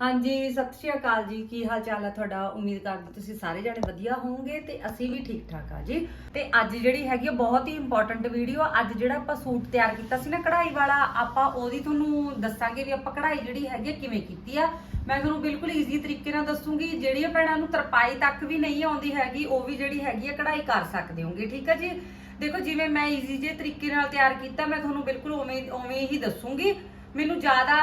ਹਾਂਜੀ, ਸਤਿ ਸ਼੍ਰੀ ਅਕਾਲ ਜੀ। ਕੀ ਹਾਲ ਚਾਲ ਹੈ ਤੁਹਾਡਾ? ਉਮੀਦ ਕਰਦੀ ਤੁਸੀਂ ਸਾਰੇ ਜਾਣੇ ਵਧੀਆ ਹੋਵੋਗੇ ਤੇ ਅਸੀਂ ਵੀ ਠੀਕ ਠਾਕ ਆ ਜੀ। ਤੇ ਅੱਜ ਜਿਹੜੀ ਹੈਗੀ ਆ, ਬਹੁਤ ਹੀ ਇੰਪੋਰਟੈਂਟ ਵੀਡੀਓ ਅੱਜ ਜਿਹੜਾ ਆਪਾਂ ਸੂਟ ਤਿਆਰ ਕੀਤਾ ਸੀ ਨਾ ਕਢਾਈ ਵਾਲਾ, ਆਪਾਂ ਉਹਦੀ ਤੁਹਾਨੂੰ ਦੱਸਾਂਗੇ ਵੀ ਆਪਾਂ ਕਢਾਈ ਜਿਹੜੀ ਹੈਗੀ ਆ, ਕਿਵੇਂ ਕੀਤੀ ਆ। ਮੈਂ ਤੁਹਾਨੂੰ ਬਿਲਕੁਲ ਈਜ਼ੀ ਤਰੀਕੇ ਨਾਲ ਦੱਸੂਗੀ, ਜਿਹੜੀਆਂ ਭੈਣਾਂ ਨੂੰ ਤਰਪਾਈ ਤੱਕ ਵੀ ਨਹੀਂ ਆਉਂਦੀ ਹੈਗੀ, ਉਹ ਵੀ ਜਿਹੜੀ ਹੈਗੀ ਆ, ਕਢਾਈ ਕਰ ਸਕਦੇ ਹੋਗੇ ਠੀਕ ਆ ਜੀ? ਦੇਖੋ, ਜਿਵੇਂ ਮੈਂ ਈਜ਼ੀ ਜੇ ਤਰੀਕੇ ਨਾਲ ਤਿਆਰ ਕੀਤਾ, ਮੈਂ ਤੁਹਾਨੂੰ ਬਿਲਕੁਲ ਉਵੇਂ ਉਵੇਂ ਹੀ ਦੱਸੂਗੀ। ਮੈਨੂੰ ਜ਼ਿਆਦਾ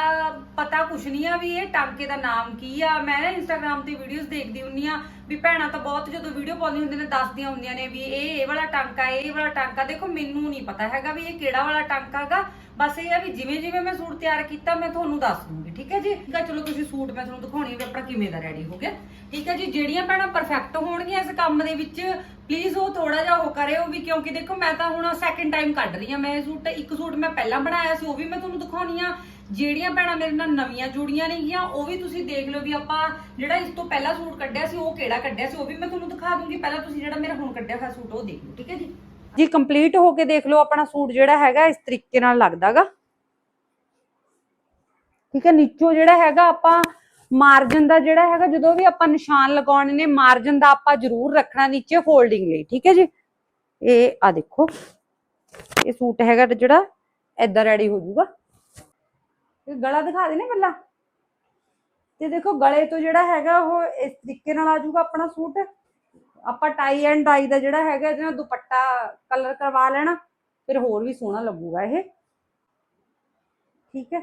ਪਤਾ ਕੁਛ ਨਹੀਂ ਆ ਵੀ ਇਹ ਟਾਂਕੇ ਦਾ ਨਾਮ ਕੀ ਆ। ਮੈਂ ਨਾ ਇੰਸਟਾਗ੍ਰam ਤੇ ਵੀਡੀਓਜ਼ ਦੇਖਦੀ ਹੁੰਨੀ ਆ ਵੀ ਭੈਣਾਂ ਤਾਂ ਬਹੁਤ ਜਦੋਂ ਵੀਡੀਓ ਪਾਉਂਦੀਆਂ ਹੁੰਦੀਆਂ ਨੇ, ਦੱਸਦੀਆਂ ਹੁੰਦੀਆਂ ਨੇ ਵੀ ਇਹ ਇਹ ਵਾਲਾ ਟਾਂਕਾ, ਇਹ ਵਾਲਾ ਟਾਂਕਾ। ਦੇਖੋ, ਮੈਨੂੰ ਨਹੀਂ ਪਤਾ ਹੈਗਾ ਵੀ ਇਹ ਕਿਹੜਾ ਵਾਲਾ ਟਾਂਕਾ ਹੈਗਾ। ਬਸ ਇਹ ਆ ਵੀ ਜਿਵੇਂ ਜਿਵੇਂ ਮੈਂ ਸੂਟ ਤਿਆਰ ਕੀਤਾ, ਮੈਂ ਤੁਹਾਨੂੰ ਦੱਸ ਦੂੰਗੀ, ਠੀਕ ਹੈ ਜੀ? ਠੀਕ ਚਲੋ ਤੁਸੀਂ ਸੂਟ ਮੈਂ ਤੁਹਾਨੂੰ ਦਿਖਾਉਣੀ ਵੀ ਆਪਣਾ ਕਿਵੇਂ ਦਾ ਰੈਡੀ ਹੋ ਗਿਆ। ਠੀਕ ਹੈ ਜੀ, ਜਿਹੜੀਆਂ ਭੈਣਾਂ ਪਰਫੈਕਟ ਹੋਣਗੀਆਂ ਇਸ ਕੰਮ ਦੇ ਵਿੱਚ ਪਲੀਜ਼ ਉਹ ਥੋੜਾ ਜਿਹਾ ਉਹ ਕਰਿਓ ਵੀ ਕਿਉਂਕਿ ਦੇਖੋ ਮੈਂ ਤਾਂ ਹੁਣ ਸੈਕਿੰਡ ਟਾਈਮ ਕੱਢ ਰਹੀ ਹਾਂ। ਮੈਂ ਇਹ ਸੂਟ, ਇੱਕ ਸੂਟ ਮੈਂ ਪਹਿਲਾਂ ਬਣਾਇਆ ਸੀ, ਉਹ ਵੀ ਮੈਂ ਤੁਹਾਨੂੰ ਦਿਖਾਉਣੀ ਆ। ਜਿਹੜੀਆਂ ਭੈਣਾਂ ਮੇਰੇ ਨਾਲ ਨਵੀਆਂ ਜੁੜੀਆਂ ਨੇਗੀਆਂ, ਉਹ ਵੀ ਤੁਸੀਂ ਦੇਖ ਲਓ ਵੀ ਆਪਾਂ ਜਿਹੜਾ ਇਸ ਤੋਂ ਪਹਿਲਾਂ ਸੂਟ ਕੱਢਿਆ ਸੀ, ਉਹ ਕਿਹੜਾ ਕੱਢਿਆ ਸੀ, ਉਹ ਵੀ ਮੈਂ ਤੁਹਾਨੂੰ ਦਿਖਾ ਦੂੰਗੀ। ਪਹਿਲਾਂ ਤੁਸੀਂ ਜਿਹੜਾ ਮੇਰਾ ਹੁਣ ਕੱਢਿਆ ਹੋਇਆ ਸੂਟ, ਉਹ ਦੇਖ ਲਓ, ਠੀਕ ਹੈ ਜੀ? ਜੀ ਕੰਪਲੀਟ ਹੋ ਕੇ ਦੇਖ ਲਓ, ਆਪਣਾ ਸੂਟ ਜਿਹੜਾ ਹੈਗਾ, ਇਸ ਤਰੀਕੇ ਨਾਲ ਲੱਗਦਾਗਾ। ਠੀਕ ਹੈ, ਨੀਚੋ ਜਿਹੜਾ ਹੈਗਾ, ਆਪਾਂ ਮਾਰਜਨ ਦਾ ਜਿਹੜਾ ਹੈਗਾ, ਜਦੋਂ ਵੀ ਆਪਾਂ ਨਿਸ਼ਾਨ ਲਗਾਉਣੇ ਨੇ ਮਾਰਜਨ ਦਾ ਆਪਾਂ ਜ਼ਰੂਰ ਰੱਖਣਾ ਨੀਚੇ ਫੋਲਡਿੰਗ ਲਈ, ਠੀਕ ਹੈ ਜੀ? ਇਹ ਆ ਦੇਖੋ, ਇਹ ਸੂਟ ਹੈਗਾ ਤੇ ਜਿਹੜਾ ਐਦਾਂ ਰੈਡੀ ਹੋ ਜਾਊਗਾ। ਇਹ ਗਲਾ ਦਿਖਾ ਦੇ ਨੇ ਪਹਿਲਾਂ। ਤੇ ਦੇਖੋ, ਗਲੇ ਤੋਂ ਜਿਹੜਾ ਹੈਗਾ, ਉਹ ਇਸ ਤਰੀਕੇ ਨਾਲ ਆ ਜਾਊਗਾ ਆਪਣਾ ਸੂਟ। ਆਪਾਂ ਟਾਈ ਐਂਡ ਡਾਈ ਦਾ ਜਿਹੜਾ ਹੈਗਾ ਇਹਦੇ ਨਾਲ ਦੁਪੱਟਾ ਕਲਰ ਕਰਵਾ ਲੈਣਾ, ਫਿਰ ਹੋਰ ਵੀ ਸੋਹਣਾ ਲੱਗੂਗਾ ਇਹ। ਠੀਕ ਹੈ?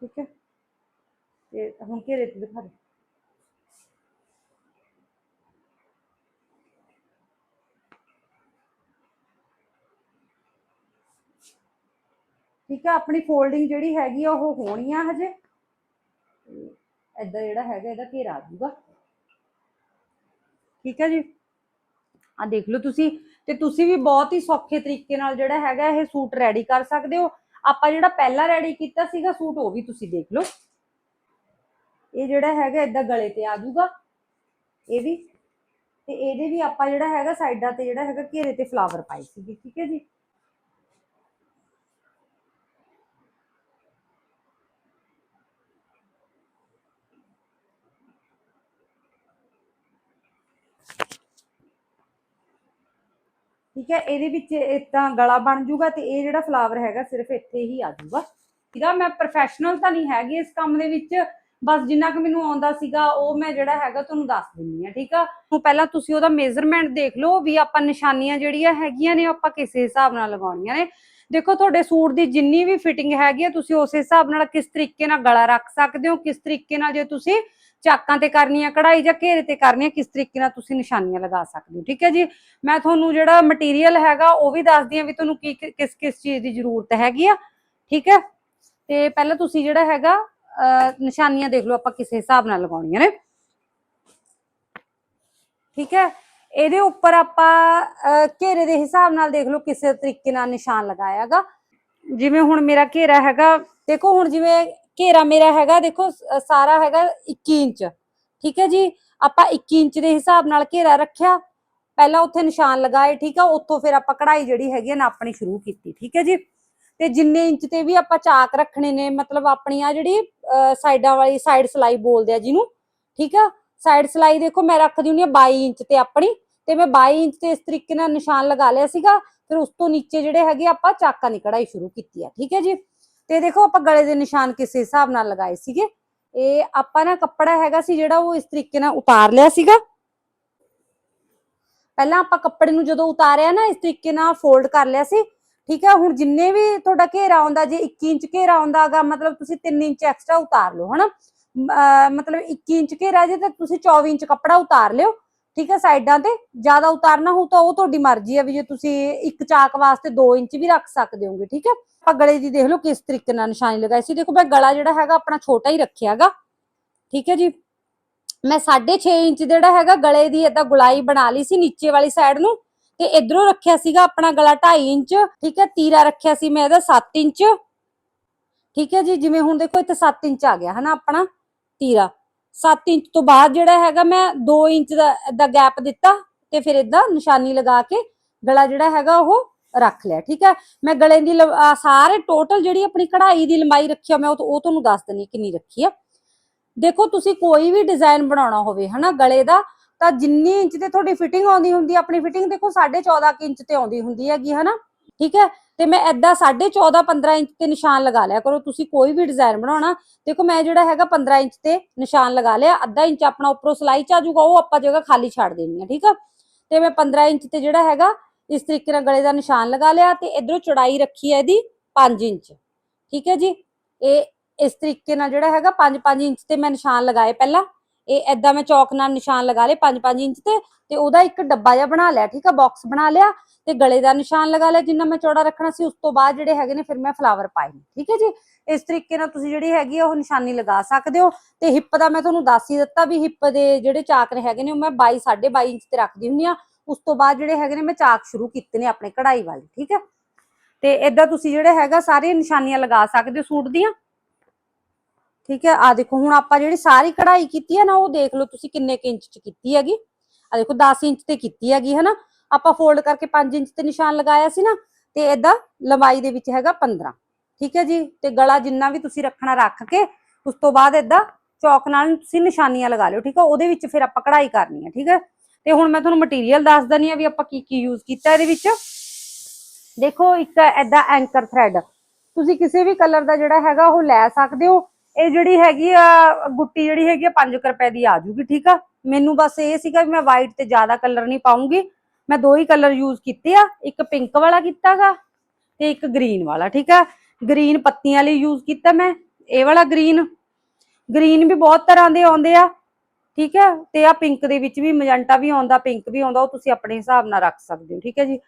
ਠੀਕ ਹੈ? ਤੇ ਹੁਣ ਘੇਰੇ ਤੇ ਦਿਖਾ ਦੇ। ਠੀਕ ਹੈ, ਆਪਣੀ ਫੋਲਡਿੰਗ ਜਿਹੜੀ ਹੈਗੀ ਆ, ਉਹ ਹੋਣੀ ਆ ਹਜੇ। ਐਦਾਂ ਜਿਹੜਾ ਹੈਗਾ, ਇਹਦਾ ਘੇਰਾ ਆ ਜਾਊਗਾ। ਠੀਕ ਹੈ ਜੀ? ਆ ਦੇਖ ਲਓ ਤੁਸੀਂ, ਤੇ ਤੁਸੀਂ ਵੀ ਬਹੁਤ ਹੀ ਸੌਖੇ ਤਰੀਕੇ ਨਾਲ ਜਿਹੜਾ ਹੈਗਾ, ਇਹ ਸੂਟ ਰੈਡੀ ਕਰ ਸਕਦੇ ਹੋ। ਆਪਾਂ ਜਿਹੜਾ ਪਹਿਲਾਂ ਰੈਡੀ ਕੀਤਾ ਸੀਗਾ ਸੂਟ, ਉਹ ਵੀ ਤੁਸੀਂ ਦੇਖ ਲਓ। ਇਹ ਜਿਹੜਾ ਹੈਗਾ ਇਦਾਂ ਗਲੇ ਤੇ ਆ ਜਾਊਗਾ। ਇਹ ਵੀ, ਤੇ ਇਹਦੇ ਵੀ ਆਪਾਂ ਜਿਹੜਾ ਹੈਗਾ, ਸਾਈਡਾਂ ਤੇ ਜਿਹੜਾ ਹੈਗਾ, ਘੇਰੇ ਤੇ ਫਲਾਵਰ ਪਾਈ ਸੀਗੇ। ਠੀਕ ਹੈ ਜੀ? ਠੀਕ ਹੈ, ਇਹਦੇ ਵਿੱਚ ਇਦਾਂ ਗਲਾ ਬਣ ਜਾਊਗਾ ਤੇ ਇਹ ਜਿਹੜਾ ਫਲਾਵਰ ਹੈਗਾ ਸਿਰਫ ਇੱਥੇ ਹੀ ਆ ਜਾਊਗਾ। ਠੀਕ ਆ, ਮੈਂ ਪ੍ਰੋਫੈਸ਼ਨਲ ਤਾਂ ਨਹੀਂ ਹੈਗੀ ਇਸ ਕੰਮ ਦੇ ਵਿੱਚ, ਬਸ ਜਿੰਨਾ ਕਿ ਮੈਨੂੰ ਆਉਂਦਾ ਸੀਗਾ, ਉਹ ਮੈਂ ਜਿਹੜਾ ਹੈਗਾ ਤੁਹਾਨੂੰ ਦੱਸ ਦਿੰਨੀ ਆ ਠੀਕ ਆ। ਹੁਣ ਪਹਿਲਾਂ ਤੁਸੀਂ ਉਹਦਾ ਮੇਜ਼ਰਮੈਂਟ ਦੇਖ ਲਓ ਵੀ ਆਪਾਂ ਨਿਸ਼ਾਨੀਆਂ ਜਿਹੜੀਆਂ ਹੈਗੀਆਂ ਨੇ, ਆਪਾਂ ਕਿਸ ਹਿਸਾਬ ਨਾਲ ਲਗਾਉਣੀਆਂ ਨੇ। ਦੇਖੋ, ਤੁਹਾਡੇ ਸੂਟ ਦੀ ਜਿੰਨੀ ਵੀ ਫਿਟਿੰਗ ਹੈਗੀ ਆ, ਤੁਸੀਂ ਉਸ ਹਿਸਾਬ ਨਾਲ ਕਿਸ ਤਰੀਕੇ ਨਾਲ ਗਲਾ ਰੱਖ ਸਕਦੇ ਹੋ, ਕਿਸ ਤਰੀਕੇ ਨਾਲ ਜੇ ਤੁਸੀਂ ਚਾਕਾਂ ਤੇ ਕਰਨੀ ਆ, ਕਢਾਈ ਜਾਂ ਘੇਰੇ ਤੇ ਕਰਨੀ ਆ, ਕਿਸ ਤਰੀਕੇ ਨਾਲ ਤੁਸੀਂ ਨਿਸ਼ਾਨੀਆਂ ਲਗਾ ਸਕਦੇ ਹੋ, ਠੀਕ ਹੈ ਜੀ? ਮੈਂ ਤੁਹਾਨੂੰ ਜਿਹੜਾ ਮਟੀਰੀਅਲ ਹੈਗਾ, ਉਹ ਵੀ ਦੱਸਦੀ ਆ ਵੀ ਤੁਹਾਨੂੰ ਕੀ ਕਿਸ ਕਿਸ ਚੀਜ਼ ਦੀ ਜ਼ਰੂਰਤ ਹੈਗੀ ਆ, ਠੀਕ ਹੈ? ਤੇ ਪਹਿਲਾਂ ਤੁਸੀਂ ਜਿਹੜਾ ਹੈਗਾ ਨਿਸ਼ਾਨੀਆਂ ਦੇਖ ਲਓ, ਆਪਾਂ ਕਿਸ ਹਿਸਾਬ ਨਾਲ ਲਗਾਉਣੀਆਂ ਨੇ। ਠੀਕ ਹੈ? ਇਹਦੇ ਉੱਪਰ ਆਪਾਂ ਘੇਰੇ ਦੇ ਹਿਸਾਬ ਨਾਲ ਦੇਖ ਲਓ, ਕਿਸੇ ਤਰੀਕੇ ਨਾਲ ਨਿਸ਼ਾਨ ਲਗਾਇਆਗਾ ਜਿਵੇਂ ਹੁਣ ਮੇਰਾ ਘੇਰਾ ਹੈਗਾ, ਦੇਖੋ ਹੁਣ ਜਿਵੇਂ ਘੇਰਾ ਮੇਰਾ ਹੈਗਾ, ਦੇਖੋ ਸਾਰਾ ਹੈਗਾ 21 ਇੰਚ। ਠੀਕ ਹੈ ਜੀ? ਆਪਾਂ 21 ਇੰਚ ਦੇ ਹਿਸਾਬ ਨਾਲ ਘੇਰਾ ਰੱਖਿਆ, ਪਹਿਲਾਂ ਉੱਥੇ ਨਿਸ਼ਾਨ ਲਗਾਏ, ਠੀਕ ਆ, ਉੱਥੋਂ ਫਿਰ ਆਪਾਂ ਕਢਾਈ ਜਿਹੜੀ ਹੈਗੀ ਆ ਨਾਪਣੀ ਸ਼ੁਰੂ ਕੀਤੀ, ਠੀਕ ਹੈ ਜੀ? ਤੇ ਜਿੰਨੇ ਇੰਚ ਤੇ ਵੀ ਆਪਾਂ ਚਾਕ ਰੱਖਣੇ ਨੇ, ਮਤਲਬ ਆਪਣੀ ਆ ਜਿਹੜੀ ਸਾਈਡਾਂ ਵਾਲੀ, ਸਾਈਡ ਸਲਾਈ ਬੋਲਦੇ ਆ ਜਿਹਨੂੰ, ਠੀਕ ਆ? ਸਾਈਡ ਸਲਾਈ ਦੇਖੋ, ਮੈਂ ਰੱਖਦੀ ਹੁੰਦੀ ਆ 22 ਇੰਚ ਤੇ ਆਪਣੀ, ਤੇ ਮੈਂ 22 ਇੰਚ ਤੇ ਇਸ ਤਰੀਕੇ ਨਾਲ ਨਿਸ਼ਾਨ ਲਗਾ ਲਿਆ ਸੀਗਾ, ਫਿਰ ਉਸ ਤੋਂ ਨੀਚੇ ਜਿਹੜੇ ਹੈਗੇ ਆਪਾਂ ਚਾਕਾਂ ਦੀ ਕਢਾਈ ਸ਼ੁਰੂ ਕੀਤੀ ਆ, ਠੀਕ ਹੈ ਜੀ? ਤੇ ਦੇਖੋ ਆਪਾਂ ਗਲੇ ਦੇ ਨਿਸ਼ਾਨ ਕਿਸ ਹਿਸਾਬ ਨਾਲ ਲਗਾਏ ਸੀਗੇ। ਇਹ ਆਪਾਂ ਨਾ ਕੱਪੜਾ ਹੈਗਾ ਸੀ ਜਿਹੜਾ ਉਹ ਇਸ ਤਰੀਕੇ ਨਾਲ ਉਤਾਰ ਲਿਆ ਸੀਗਾ। ਪਹਿਲਾਂ ਆਪਾਂ ਕੱਪੜੇ ਨੂੰ ਜਦੋਂ ਉਤਾਰਿਆ ਨਾ, ਇਸ ਤਰੀਕੇ ਨਾਲ ਫੋਲਡ ਕਰ ਲਿਆ ਸੀ। ਠੀਕ ਹੈ ਹੁਣ ਜਿੰਨੇ ਵੀ ਤੁਹਾਡਾ ਘੇਰਾ ਆਉਂਦਾ, ਜੇ 21 ਇੰਚ ਘੇਰਾ ਆਉਂਦਾ ਹੈਗਾ ਮਤਲਬ ਤੁਸੀਂ 3 ਇੰਚ ਐਕਸਟਰਾ ਉਤਾਰ ਲਓ, ਹਨਾ? ਮ- ਮਤਲਬ 21 ਇੰਚ ਘੇਰਾ ਜੇ ਤਾਂ ਤੁਸੀਂ 24 ਇੰਚ ਕੱਪੜਾ ਉਤਾਰ ਲਿਓ। ਠੀਕ ਹੈ, ਸਾਈਡਾਂ ਤੇ ਜ਼ਿਆਦਾ ਉਤਾਰਨਾ ਹੋ ਤਾਂ ਉਹ ਤੁਹਾਡੀ ਮਰਜ਼ੀ ਹੈ ਵੀ ਜੇ ਤੁਸੀਂ ਇੱਕ ਚਾਕ ਵਾਸਤੇ 2 ਇੰਚ ਵੀ ਰੱਖ ਸਕਦੇ ਹੋਗੇ, ਠੀਕ ਹੈ। ਆਪਾਂ ਗਲੇ ਦੀ ਦੇਖ ਲਓ ਕਿਸ ਤਰੀਕੇ ਨਾਲ ਨਿਸ਼ਾਨੀ ਲਗਾਈ ਸੀ। ਦੇਖੋ ਮੈਂ ਗਲਾ ਜਿਹੜਾ ਹੈਗਾ ਆਪਣਾ ਛੋਟਾ ਹੀ ਰੱਖਿਆਗਾ ਠੀਕ ਹੈ ਜੀ। ਮੈਂ 6.5 ਇੰਚ ਜਿਹੜਾ ਹੈਗਾ ਗਲੇ ਦੀ ਏਦਾਂ ਗੁਲਾਈ ਬਣਾ ਲਈ ਸੀ ਨੀਚੇ ਵਾਲੀ ਸਾਈਡ ਨੂੰ ਤੇ ਇਧਰੋਂ ਰੱਖਿਆ ਸੀਗਾ ਆਪਣਾ ਗਲਾ 2.5 ਇੰਚ, ਠੀਕ ਹੈ, ਤੀਰਾ ਰੱਖਿਆ ਸੀ ਮੈਂ ਇਹਦਾ 7 ਇੰਚ। ਠੀਕ ਹੈ ਜੀ, ਜਿਵੇਂ ਹੁਣ ਦੇਖੋ ਇੱਥੇ 7 ਇੰਚ ਆ ਗਿਆ, ਹਨਾ, ਆਪਣਾ ਤੀਰਾ। 7 ਇੰਚ ਤੋਂ ਬਾਅਦ ਜਿਹੜਾ ਹੈਗਾ ਮੈਂ 2 ਇੰਚ ਦਾ ਦਾ ਗੈਪ ਦਿੱਤਾ ਤੇ ਫਿਰ ਇਦਾਂ ਨਿਸ਼ਾਨੀ ਲਗਾ ਕੇ ਗਲਾ ਜਿਹੜਾ ਹੈਗਾ ਉਹ ਰੱਖ ਲਿਆ ਠੀਕ ਹੈ? ਮੈਂ ਗਲੇ ਦੀ ਸਾਰੇ ਟੋਟਲ ਜਿਹੜੀ ਆਪਣੀ ਕਢਾਈ ਦੀ ਲੰਬਾਈ ਰੱਖੀ ਆ ਮੈਂ ਉਹ ਉਹ ਤੁਹਾਨੂੰ ਦੱਸ ਦਿੰਨੀ ਕਿੰਨੀ ਰੱਖੀ ਆ। ਦੇਖੋ ਤੁਸੀਂ ਕੋਈ ਵੀ ਡਿਜ਼ਾਈਨ ਬਣਾਉਣਾ ਹੋਵੇ ਹਨਾ ਗਲੇ ਦਾ ਤਾਂ ਜਿੰਨੀ ਇੰਚ ਤੇ ਤੁਹਾਡੀ ਫਿਟਿੰਗ ਆਉਂਦੀ ਹੁੰਦੀ ਆ, ਆਪਣੀ ਫਿਟਿੰਗ ਦੇਖੋ 14.5 ਇੰਚ ਤੇ ਆਉਂਦੀ ਹੁੰਦੀ ਹੈਗੀ ਹਨਾ? ਠੀਕ ਹੈ? ਤੇ ਮੈਂ ਐਦਾਂ 14.5 15 ਇੰਚ ਤੇ ਨਿਸ਼ਾਨ ਲਗਾ ਲਿਆ ਕਰੋ। ਤੁਸੀਂ ਕੋਈ ਵੀ ਡਿਜ਼ਾਈਨ ਬਣਾਉਣਾ, ਦੇਖੋ ਮੈਂ ਜਿਹੜਾ ਹੈਗਾ 15 ਇੰਚ ਤੇ ਨਿਸ਼ਾਨ ਲਗਾ ਲਿਆ। ਅੱਧਾ ਇੰਚ ਆਪਣਾ ਉੱਪਰੋਂ ਸਲਾਈ ਚ ਆ ਜਾਊਗਾ, ਉਹ ਆਪਾਂ ਜਗ੍ਹਾ ਖਾਲੀ ਛੱਡ ਦੇਣੀ ਆ, ਠੀਕ ਆ? ਤੇ ਮੈਂ 15 ਇੰਚ ਤੇ ਜਿਹੜਾ ਹੈਗਾ, ਇਸ ਤਰੀਕੇ ਨਾਲ ਗਲੇ ਦਾ ਨਿਸ਼ਾਨ ਲਗਾ ਲਿਆ ਤੇ ਇਧਰੋਂ ਚੌੜਾਈ ਰੱਖੀ ਹੈ ਇਹਦੀ 5 ਇੰਚ, ਠੀਕ ਹੈ ਜੀ? ਇਹ ਇਸ ਤਰੀਕੇ ਨਾਲ ਜਿਹੜਾ ਹੈਗਾ 5-5 ਇੰਚ ਤੇ ਮੈਂ ਨਿਸ਼ਾਨ ਲਗਾਏ ਪਹਿਲਾਂ। ਇਹ ਐਦਾਂ ਮੈਂ ਚੌਕ ਨਾਲ ਨਿਸ਼ਾਨ ਲਗਾ ਲਏ 5-5 ਇੰਚ ਤੇ ਤੇ ਉਹਦਾ ਇੱਕ ਡੱਬਾ ਜਿਹਾ ਬਣਾ ਲਿਆ, ਠੀਕ ਆ ਬਾਕਸ ਬਣਾ ਲਿਆ, ਤੇ ਗਲੇ ਦਾ ਨਿਸ਼ਾਨ ਲਗਾ ਲਿਆ ਜਿੰਨਾ ਮੈਂ ਚੌੜਾ ਰੱਖਣਾ ਸੀ, ਉਸ ਤੋਂ ਬਾਅਦ ਜਿਹੜੇ ਹੈਗੇ ਨੇ ਫਿਰ ਮੈਂ ਫਲਾਵਰ ਪਾਏ ਨੇ, ਠੀਕ ਹੈ ਜੀ? ਇਸ ਤਰੀਕੇ ਨਾਲ ਤੁਸੀਂ ਜਿਹੜੀ ਹੈਗੀ ਉਹ ਨਿਸ਼ਾਨੀ ਲਗਾ ਸਕਦੇ ਹੋ, ਤੇ ਹਿੱਪ ਦਾ ਮੈਂ ਤੁਹਾਨੂੰ ਦੱਸ ਹੀ ਦਿੱਤਾ ਵੀ ਹਿੱਪ ਦੇ ਜਿਹੜੇ ਚਾਕਰ ਹੈਗੇ ਨੇ ਉਹ ਮੈਂ 22 22.5 ਇੰਚ ਤੇ ਰੱਖਦੀ ਹੁੰਦੀ ਆ ਉਸ ਤੋਂ ਬਾਅਦ ਜਿਹੜੇ ਹੈਗੇ ਨੇ ਮੈਂ ਚਾਕ ਸ਼ੁਰੂ ਕੀਤੇ ਨੇ ਆਪਣੇ ਕਢਾਈ ਵਾਲੇ, ਠੀਕ ਹੈ? ਤੇ ਇਦਾਂ ਤੁਸੀਂ ਜਿਹੜੇ ਹੈਗਾ ਸਾਰੇ ਨਿਸ਼ਾਨੀਆਂ ਲਗਾ ਸਕਦੇ ਹੋ ਸੂਟ ਦੀਆਂ ਠੀਕ ਹੈ? ਆ ਦੇਖੋ, ਹੁਣ ਆਪਾਂ ਜਿਹੜੀ ਸਾਰੀ ਕਢਾਈ ਕੀਤੀ ਹੈ ਨਾ, ਉਹ ਦੇਖ ਲਓ ਤੁਸੀਂ ਕਿੰਨੇ ਕੁ ਇੰਚ ਚ ਕੀਤੀ ਹੈਗੀ। ਆ ਦੇਖੋ 10 ਇੰਚ ਤੇ ਕੀਤੀ ਹੈਗੀ, ਹਨਾ? ਆਪਾਂ ਫੋਲਡ ਕਰਕੇ 5 ਇੰਚ ਤੇ ਨਿਸ਼ਾਨ ਲਗਾਇਆ ਸੀ ਨਾ, ਤੇ ਇਦਾਂ ਲੰਬਾਈ ਦੇ ਵਿੱਚ ਹੈਗਾ 15 ਠੀਕ ਹੈ ਜੀ? ਤੇ ਗਲਾ ਜਿੰਨਾ ਵੀ ਤੁਸੀਂ ਰੱਖਣਾ ਰੱਖ ਕੇ, ਉਸ ਤੋਂ ਬਾਅਦ ਇਦਾਂ ਚੌਕ ਨਾਲ ਤੁਸੀਂ ਨਿਸ਼ਾਨੀਆਂ ਲਗਾ ਲਿਓ, ਠੀਕ ਹੈ? ਉਹਦੇ ਵਿੱਚ ਫਿਰ ਆਪਾਂ ਕਢਾਈ ਕਰਨੀ ਹੈ, ਠੀਕ ਹੈ? ਤੇ ਹੁਣ ਮੈਂ ਤੁਹਾਨੂੰ ਮਟੀਰੀਅਲ ਦੱਸ ਦਨੀ ਆ ਵੀ ਆਪਾਂ ਕੀ ਕੀ ਯੂਜ਼ ਕੀਤਾ ਇਹਦੇ ਵਿੱਚ। ਦੇਖੋ, ਇੱਕ ਐਦਾਂ ਐਂਕਰ ਥ੍ਰੈਡ ਤੁਸੀਂ ਕਿਸੇ ਵੀ ਕਲਰ ਦਾ ਜਿਹੜਾ ਹੈਗਾ, ਉਹ ਲੈ ਸਕਦੇ ਹੋ। ਇਹ ਜਿਹੜੀ ਹੈਗੀ ਆ, ਗੁੱਟੀ ਜਿਹੜੀ ਹੈਗੀ ਆ 5 ਰੁਪਏ ਦੀ ਆ ਜੂਗੀ, ਠੀਕ ਆ? ਮੈਨੂੰ ਬਸ ਇਹ ਸੀਗਾ ਵੀ ਮੈਂ ਵਾਈਟ ਤੇ ਜ਼ਿਆਦਾ ਕਲਰ ਨਹੀਂ ਪਾਉਂਗੀ। ਮੈਂ ਦੋ ਹੀ ਕਲਰ ਯੂਜ਼ ਕੀਤੇ ਆ, ਇੱਕ ਪਿੰਕ ਵਾਲਾ ਕੀਤਾਗਾ ਤੇ ਇੱਕ ਗ੍ਰੀਨ ਵਾਲਾ, ਠੀਕ ਆ? ਗ੍ਰੀਨ ਪੱਤੀਆਂ ਲਈ ਯੂਜ਼ ਕੀਤਾ ਮੈਂ, ਇਹ ਵਾਲਾ ਗ੍ਰੀਨ ਗ੍ਰੀਨ ਵੀ ਬਹੁਤ ਤਰ੍ਹਾਂ ਦੇ ਆਉਂਦੇ ਆ, ਠੀਕ ਹੈ ਤੇ ਆ ਪਿੰਕ ਦੇ ਵਿੱਚ ਵੀ ਮਜੰਟਾ ਵੀ ਆਉਂਦਾ ਪਿੰਕ ਵੀ ਆਉਂਦਾ, ਉਹ ਤੁਸੀਂ ਆਪਣੇ ਹਿਸਾਬ ਨਾਲ ਰੱਖ ਸਕਦੇ ਹੋ, ਠੀਕ ਹੈ ਜੀ?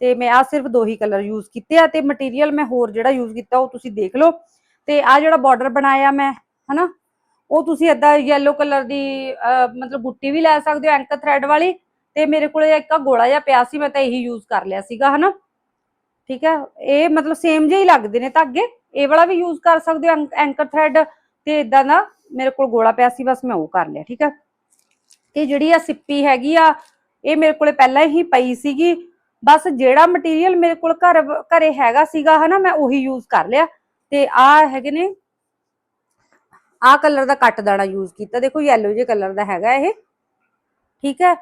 ਤੇ ਮੈਂ ਆ ਸਿਰਫ ਦੋ ਹੀ ਕਲਰ ਯੂਜ਼ ਕੀਤੇ ਆ ਤੇ ਮਟੀਰੀਅਲ ਮੈਂ ਹੋਰ ਜਿਹੜਾ ਯੂਜ਼ ਕੀਤਾ ਉਹ ਤੁਸੀਂ ਦੇਖ ਲਓ। ਤੇ ਆ ਜਿਹੜਾ ਬਾਰਡਰ ਬਣਾਇਆ ਮੈਂ, ਹਨਾ? ਉਹ ਤੁਸੀਂ ਏਦਾਂ ਯੈਲੋ ਕਲਰ ਦੀ ਮਤਲਬ ਬੁੱਟੀ ਵੀ ਲੈ ਸਕਦੇ ਹੋ ਐਂਕਰ ਥ੍ਰੈਡ ਵਾਲੀ। ਤੇ ਮੇਰੇ ਕੋਲੇ ਇੱਕ ਗੋਲਾ ਜਿਹਾ ਪਿਆ ਸੀ, ਮੈਂ ਤਾਂ ਇਹੀ ਯੂਜ਼ ਕਰ ਲਿਆ ਸੀਗਾ, ਹਨਾ? ਠੀਕ ਹੈ? ਇਹ ਮਤਲਬ ਸੇਮ ਜਿਹੇ ਹੀ ਲੱਗਦੇ ਨੇ ਧਾਗੇ ਇਹ ਵਾਲਾ ਵੀ ਯੂਜ਼ ਕਰ ਸਕਦੇ ਹੋ ਐਂਕਰ ਥ੍ਰੈਡ ਤੇ ਇਦਾਂ ਦਾ ਮੇਰੇ ਕੋਲ ਗੋਲਾ ਪਿਆ ਸੀ, ਬਸ ਮੈਂ ਉਹ ਕਰ ਲਿਆ, ਠੀਕ ਹੈ? ਤੇ ਜਿਹੜੀ ਆ ਸਿੱਪੀ ਹੈਗੀ ਆ, ਇਹ ਮੇਰੇ ਕੋਲੇ ਪਹਿਲਾਂ ਹੀ ਪਈ ਸੀਗੀ। ਬਸ ਜਿਹੜਾ ਮਟੀਰੀਅਲ ਮੇਰੇ ਕੋਲ ਘਰ, ਘਰੇ ਹੈਗਾ ਸੀਗਾ, ਹਨਾ? ਮੈਂ ਉਹੀ ਯੂਜ਼ ਕਰ ਲਿਆ। ਤੇ ਆ ਹੈਗੇ ਨੇ, ਆ ਕਲਰ ਦਾ ਕੱਟ ਦਾਣਾ ਯੂਜ਼ ਕੀਤਾ। ਦੇਖੋ ਯੈਲੋ ਜਿਹੇ ਕਲਰ ਦਾ ਹੈਗਾ ਇਹ। ਠੀਕ ਹੈ?